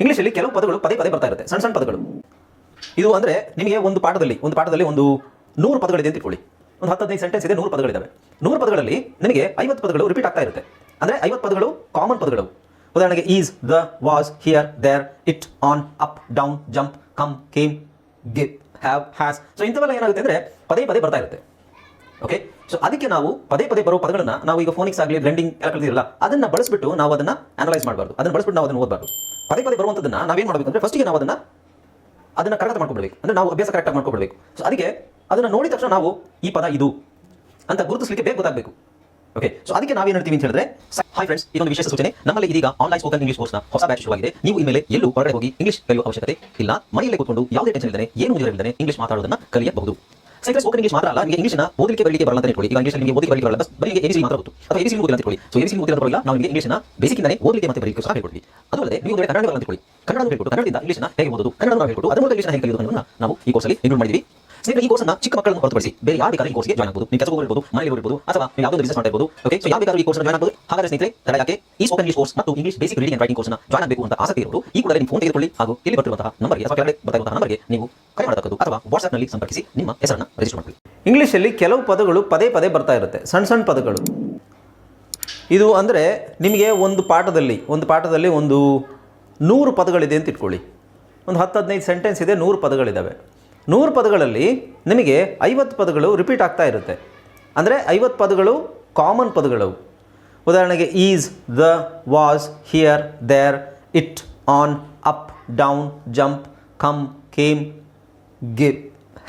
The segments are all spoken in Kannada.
ಇಂಗ್ಲೀಷಲ್ಲಿ ಕೆಲವು ಪದಗಳು ಪದೇ ಪದೇ ಬರ್ತಾ ಇರುತ್ತೆ, ಸಣ್ಣ ಸಣ್ಣ ಪದಗಳು. ಇದು ಅಂದರೆ ನಿಮಗೆ ಒಂದು ಪಾಠದಲ್ಲಿ ಒಂದು ಪಾಠದಲ್ಲಿ ಒಂದು ನೂರು ಪದಗಳಿದೆ ಅಂತ ಇಟ್ಕೊಳ್ಳಿ ಒಂದು ಹತ್ತು ಹದಿನೈದು ಸೆಂಟೆನ್ಸ್ ಇದೆ, ನೂರು ಪದಗಳಿದ್ದಾವೆ ನೂರು ಪದಗಳಲ್ಲಿ ನಿಮಗೆ ಐವತ್ತು ಪದಗಳು ರಿಪೀಟ್ ಆಗ್ತಾ ಇರುತ್ತೆ. ಅಂದರೆ ಐವತ್ತು ಪದಗಳು ಕಾಮನ್ ಪದಗಳು ಉದಾಹರಣೆಗೆ is the was here there it on up down jump come came give have has so ಇಂಥವೆಲ್ಲ ಏನಾಗುತ್ತೆ ಅಂದರೆ ಪದೇ ಪದೇ ಬರ್ತಾ ಇರುತ್ತೆ. ಓಕೆ ಸೊ ಅದಕ್ಕೆ ನಾವು ಪದೇ ಪದೇ ಬರೋ ಪದಗಳನ್ನ ನಾವು ಈಗ ಫೋನಿಕ್ಸ್ ಆಗಲಿ ಬ್ಲೆಂಡಿಂಗ್ ಕಲ್ತಿರಲ್ಲ ಅದನ್ನ ಬಳಸ್ಬಿಟ್ಟು ನಾವು ಅದನ್ನ ಅನಲೈಸ್ ಮಾಡಬಾರ್ದು. ಅದನ್ನ ಬಳಸಿಬಿಟ್ಟು ನಾವು ಅದನ್ನ ಓದಬಾರ್ದು. ಪದೇ ಪದೇ ಬರುವಂಥದ್ದನ್ನ ನಾವೇನ್ ಮಾಡಬೇಕು ಅಂದ್ರೆ ಫಸ್ಟಿಗೆ ನಾವು ಅದನ್ನ ಅದನ್ನ ಕರೆಕ್ಟ್ ಮಾಡ್ಕೊಳ್ಬೇಕು ಅಂದ್ರೆ ನಾವು ಅಭ್ಯಾಸ ಕರೆಕ್ಟ್ ಮಾಡ್ಕೊಳ್ಬೇಕು ಸೊ ಅದಕ್ಕೆ ಅದನ್ನ ನೋಡಿದ ತಕ್ಷಣ ನಾವು ಈ ಪದ ಇದು ಅಂತ ಗುರುತಿಸಲಿಕ್ಕೆ ಬೇಗ ಗೊತ್ತಾಗಬೇಕು. ಓಕೆ ಸೊ ಅದಕ್ಕೆ ನಾವೇನು ಹೇಳ್ತೀವಿ ಅಂತ ಹೇಳಿದ್ರೆ ಹೈ ಫ್ರೆಂಡ್ಸ್ ಇದೊಂದು ವಿಶೇಷ ಸೂಚನೆ. ನಮ್ಮಲ್ಲಿ ಇದೀಗ ಆನ್ಲೈನ್ ಸ್ಪೋಕನ್ ಇಂಗ್ಲಿಷ್ ಕೋರ್ಸ್ನ ಹೊಸ ಬ್ಯಾಚ್ ಶುರುವಾಗಿದೆ ನೀವು ಇನ್ಮೇಲೆ ಎಲ್ಲೂ ಹೊರಗಡೆ ಹೋಗಿ ಇಂಗ್ಲಿಷ್ ಕಲಿಯುವ ಅವಶ್ಯಕತೆ ಇಲ್ಲ. ಮನೆಯಲ್ಲೇ ಕೂತ್ಕೊಂಡು ಯಾವುದೇ ಟೆನ್ಷನ್ ಇಲ್ಲದೆ ಏನು ಮುಗಿದಿರಲಿಲ್ಲದೆ ಇಂಗ್ಲಿಷ್ ಮಾತಾಡೋದನ್ನ ಕಲಿಯಬಹುದು. ಸ್ನೇಹಿತರೆ ಸ್ಪೋಕನ್ ಇಂಗ್ಲಿಷ್ ಮಾತ್ರ ಅಲ್ಲ, ನಿಮಗೆ ಇಂಗ್ಲಿಷ್ನ ಓದಲಿಕ್ಕೆ ಬರಲಿಕ್ಕೆ ಬರಲ್ಲ ಅಂತ ಇಟ್ಕೊಳ್ಳಿ ಈಗ ಇಂಗ್ಲಿಷ್ ನಿಮಗೆ ಓದಲಿಕ್ಕೆ ಬರಲಿಕ್ಕೆ ಬರಲ್ಲ ಬರೀ ಎಬಿಸಿ ಮಾತ್ರ ಗೊತ್ತು. ಅಥವಾ ಎಬಿಸಿ ಓದಿಲ್ಲ ಅಂತ ಇಟ್ಕೊಳ್ಳಿ ಸೊ ಎಬಿಸಿ ಓದಿಲ್ಲ ಬರಲ್ಲ, ನಾವು ನಿಮಗೆ ಇಂಗ್ಲಿಷ್ನ ಬೇಸಿಕ್ ಇಂದಾನೆ ಓದಲಿಕ್ಕೆ ಮತ್ತೆ ಬರಲಿಕ್ಕೆ ಸಹ ಹೇಳ್ಕೊಡ್ತೀವಿ. ಅದು ಅಲ್ಲದೆ ನೀವು ಕನ್ನಡ ಬರಲ್ಲ ಅಂತ ಇಟ್ಕೊಳ್ಳಿ ಕನ್ನಡ ಹೇಳ್ಕೊಟ್ಟು, ಕನ್ನಡದಿಂದ ಇಂಗ್ಲಿಷ್ನ ಹೇಗೆ ಓದೋದು? ಕನ್ನಡ ಹೇಳ್ಕೊಟ್ಟು, ಅದರ ಮೂಲಕ ಇಂಗ್ಲಿಷ್ನ ಹೇಗೆ ಕಲಿಯೋದು ನಾವು ಈ ಕೋರ್ಸಲ್ಲಿ ಇನ್ಕ್ಲೂಡ್ ಮಾಡಿದ್ದೀವಿ ಸ್ನೇಹಿತರೆ ಈ ಕೋರ್ಸ್ನ ಚಿಕ್ಕ ಮಕ್ಕಳನ್ನು ಹೊರತುಪಡಿಸಿ ಬೇರೆ ಯಾರು ಬೇಕಾದ್ರೂ ಈ ಕೋರ್ಸ್ಗೆ ಜಾಯ್ನ್ ಆಗಬಹುದು ನೀವು ಕೆಲಸ ಹೋಗಿರ್ಬೋದು ಮನೆಯಲ್ಲಿ ಇರ್ಬೋದು ಅಥವಾ ನೀವು ಯಾವುದೋ ಬಿಸಿನೆಸ್ ಮಾಡ್ತಾ ಇರ್ಬೋದು ಓಕೆ ಸೊ ಯಾವ ಬೇಕಾದ್ರೂ ಈ ಕೋರ್ಸ್ ಜಾಯ್ನ್ ಆಗಬಹುದು ಹಾಗಾದ್ರೆ ಸ್ನೇಹಿತರೆ ತಡ ಯಾಕೆ ಈ ಸ್ಪೋಕನ್ ಇಂಗ್ಲಿಷ್ ಕೋರ್ಸ್ ಮತ್ತು English basic reading and writing ಕೋರ್ಸ್ನ ಜಾಯ್ನ್ ಆಗಬೇಕು ಅಂತ ಆಸಕ್ತಿ ಇರೋದು ಈ ಕೂಡಲೇ ನಿಮ್ಮ ಫೋನ್ ತೆಗೆದುಕೊಳ್ಳಿ ಹಾಗೂ ಇಲ್ಲಿ ಬರ್ತಿರುವಂತಹ ನಂಬರ್ಗೆ ಅಥವಾ ಕೆಳಗಡೆ ಬರ್ತಾ ನಂಬರ್ಗೆ ನೀವು ಕರೆ ಮಾಡತಕ್ಕದ್ದು ಅಥವಾ ವಾಟ್ಸ್ಆಪ್ನಲ್ಲಿ ಸಂಪರ್ಕಿಸಿ ನಿಮ್ಮ ಹೆಸರನ್ನು ರಿಜಿಸ್ಟರ್ ಮಾಡಿ ಇಂಗ್ಲೀಷಲ್ಲಿ ಕೆಲವು ಪದಗಳು ಪದೇ ಪದೇ ಬರ್ತಾ ಇರುತ್ತೆ. ಸಣ್ಣ ಸಣ್ಣ ಪದಗಳು. ಇದು ಅಂದರೆ ನಿಮಗೆ ಒಂದು ಪಾಠದಲ್ಲಿ ಒಂದು ಪಾಠದಲ್ಲಿ ಒಂದು ನೂರು ಪದಗಳಿದೆ ಅಂತ ಇಟ್ಕೊಳ್ಳಿ. ಒಂದು ಹತ್ತು ಹದಿನೈದು ಸೆಂಟೆನ್ಸ್ ಇದೆ ನೂರು ಪದಗಳಿದ್ದಾವೆ ನೂರು ಪದಗಳಲ್ಲಿ ನಿಮಗೆ ಐವತ್ತು ಪದಗಳು ರಿಪೀಟ್ ಆಗ್ತಾ ಇರುತ್ತೆ. ಅಂದರೆ ಐವತ್ತು ಪದಗಳು ಕಾಮನ್ ಪದಗಳು ಉದಾಹರಣೆಗೆ is the was here there it on up down jump come came give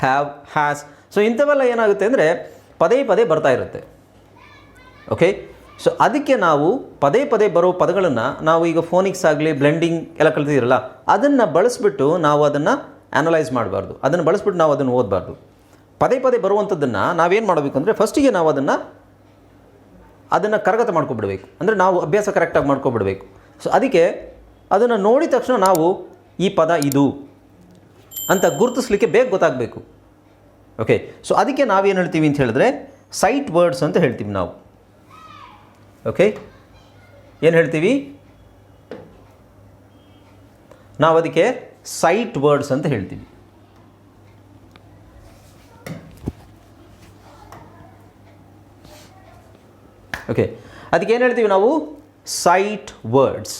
have has so ಇಂಥವೆಲ್ಲ ಏನಾಗುತ್ತೆ ಅಂದರೆ ಪದೇ ಪದೇ ಬರ್ತಾ ಇರುತ್ತೆ. ಓಕೆ ಸೊ ಅದಕ್ಕೆ ನಾವು ಪದೇ ಪದೇ ಬರೋ ಪದಗಳನ್ನು ನಾವು ಈಗ ಫೋನಿಕ್ಸ್ ಆಗಲಿ ಬ್ಲೆಂಡಿಂಗ್ ಎಲ್ಲ ಕಲಿತಿದ್ದೀರಲ್ಲ, ಅದನ್ನು ಬಳಸಿಬಿಟ್ಟು ನಾವು ಅದನ್ನು ಅನಲೈಸ್ ಮಾಡಬಾರ್ದು. ಅದನ್ನು ಬಳಸ್ಬಿಟ್ಟು ನಾವು ಅದನ್ನು ಓದಬಾರ್ದು. ಪದೇ ಪದೇ ಬರುವಂಥದ್ದನ್ನು ನಾವೇನು ಮಾಡಬೇಕು ಅಂದರೆ ಫಸ್ಟಿಗೆ ನಾವು ಅದನ್ನು ಅದನ್ನು ಕರಗತ ಮಾಡ್ಕೊಬಿಡ್ಬೇಕು. ಅಂದರೆ ನಾವು ಅಭ್ಯಾಸ ಕರೆಕ್ಟಾಗಿ ಮಾಡ್ಕೊಬಿಡ್ಬೇಕು. ಸೊ ಅದಕ್ಕೆ ಅದನ್ನು ನೋಡಿದ ತಕ್ಷಣ ನಾವು ಈ ಪದ ಇದು ಅಂತ ಗುರುತಿಸ್ಲಿಕ್ಕೆ ಬೇಗ ಗೊತ್ತಾಗಬೇಕು. ಓಕೆ ಸೊ ಅದಕ್ಕೆ ನಾವೇನು ಹೇಳ್ತೀವಿ ಅಂತ ಹೇಳಿದ್ರೆ ಸೈಟ್ ವರ್ಡ್ಸ್ ಅಂತ ಹೇಳ್ತೀವಿ ನಾವು. ಓಕೆ ಏನು ಹೇಳ್ತೀವಿ? ನಾವು ಅದಕ್ಕೆ ಸೈಟ್ ವರ್ಡ್ಸ್ ಅಂತ ಹೇಳ್ತೀವಿ ಓಕೆ ಅದಕ್ಕೆ ಏನು ಹೇಳ್ತೀವಿ ನಾವು? Sight words.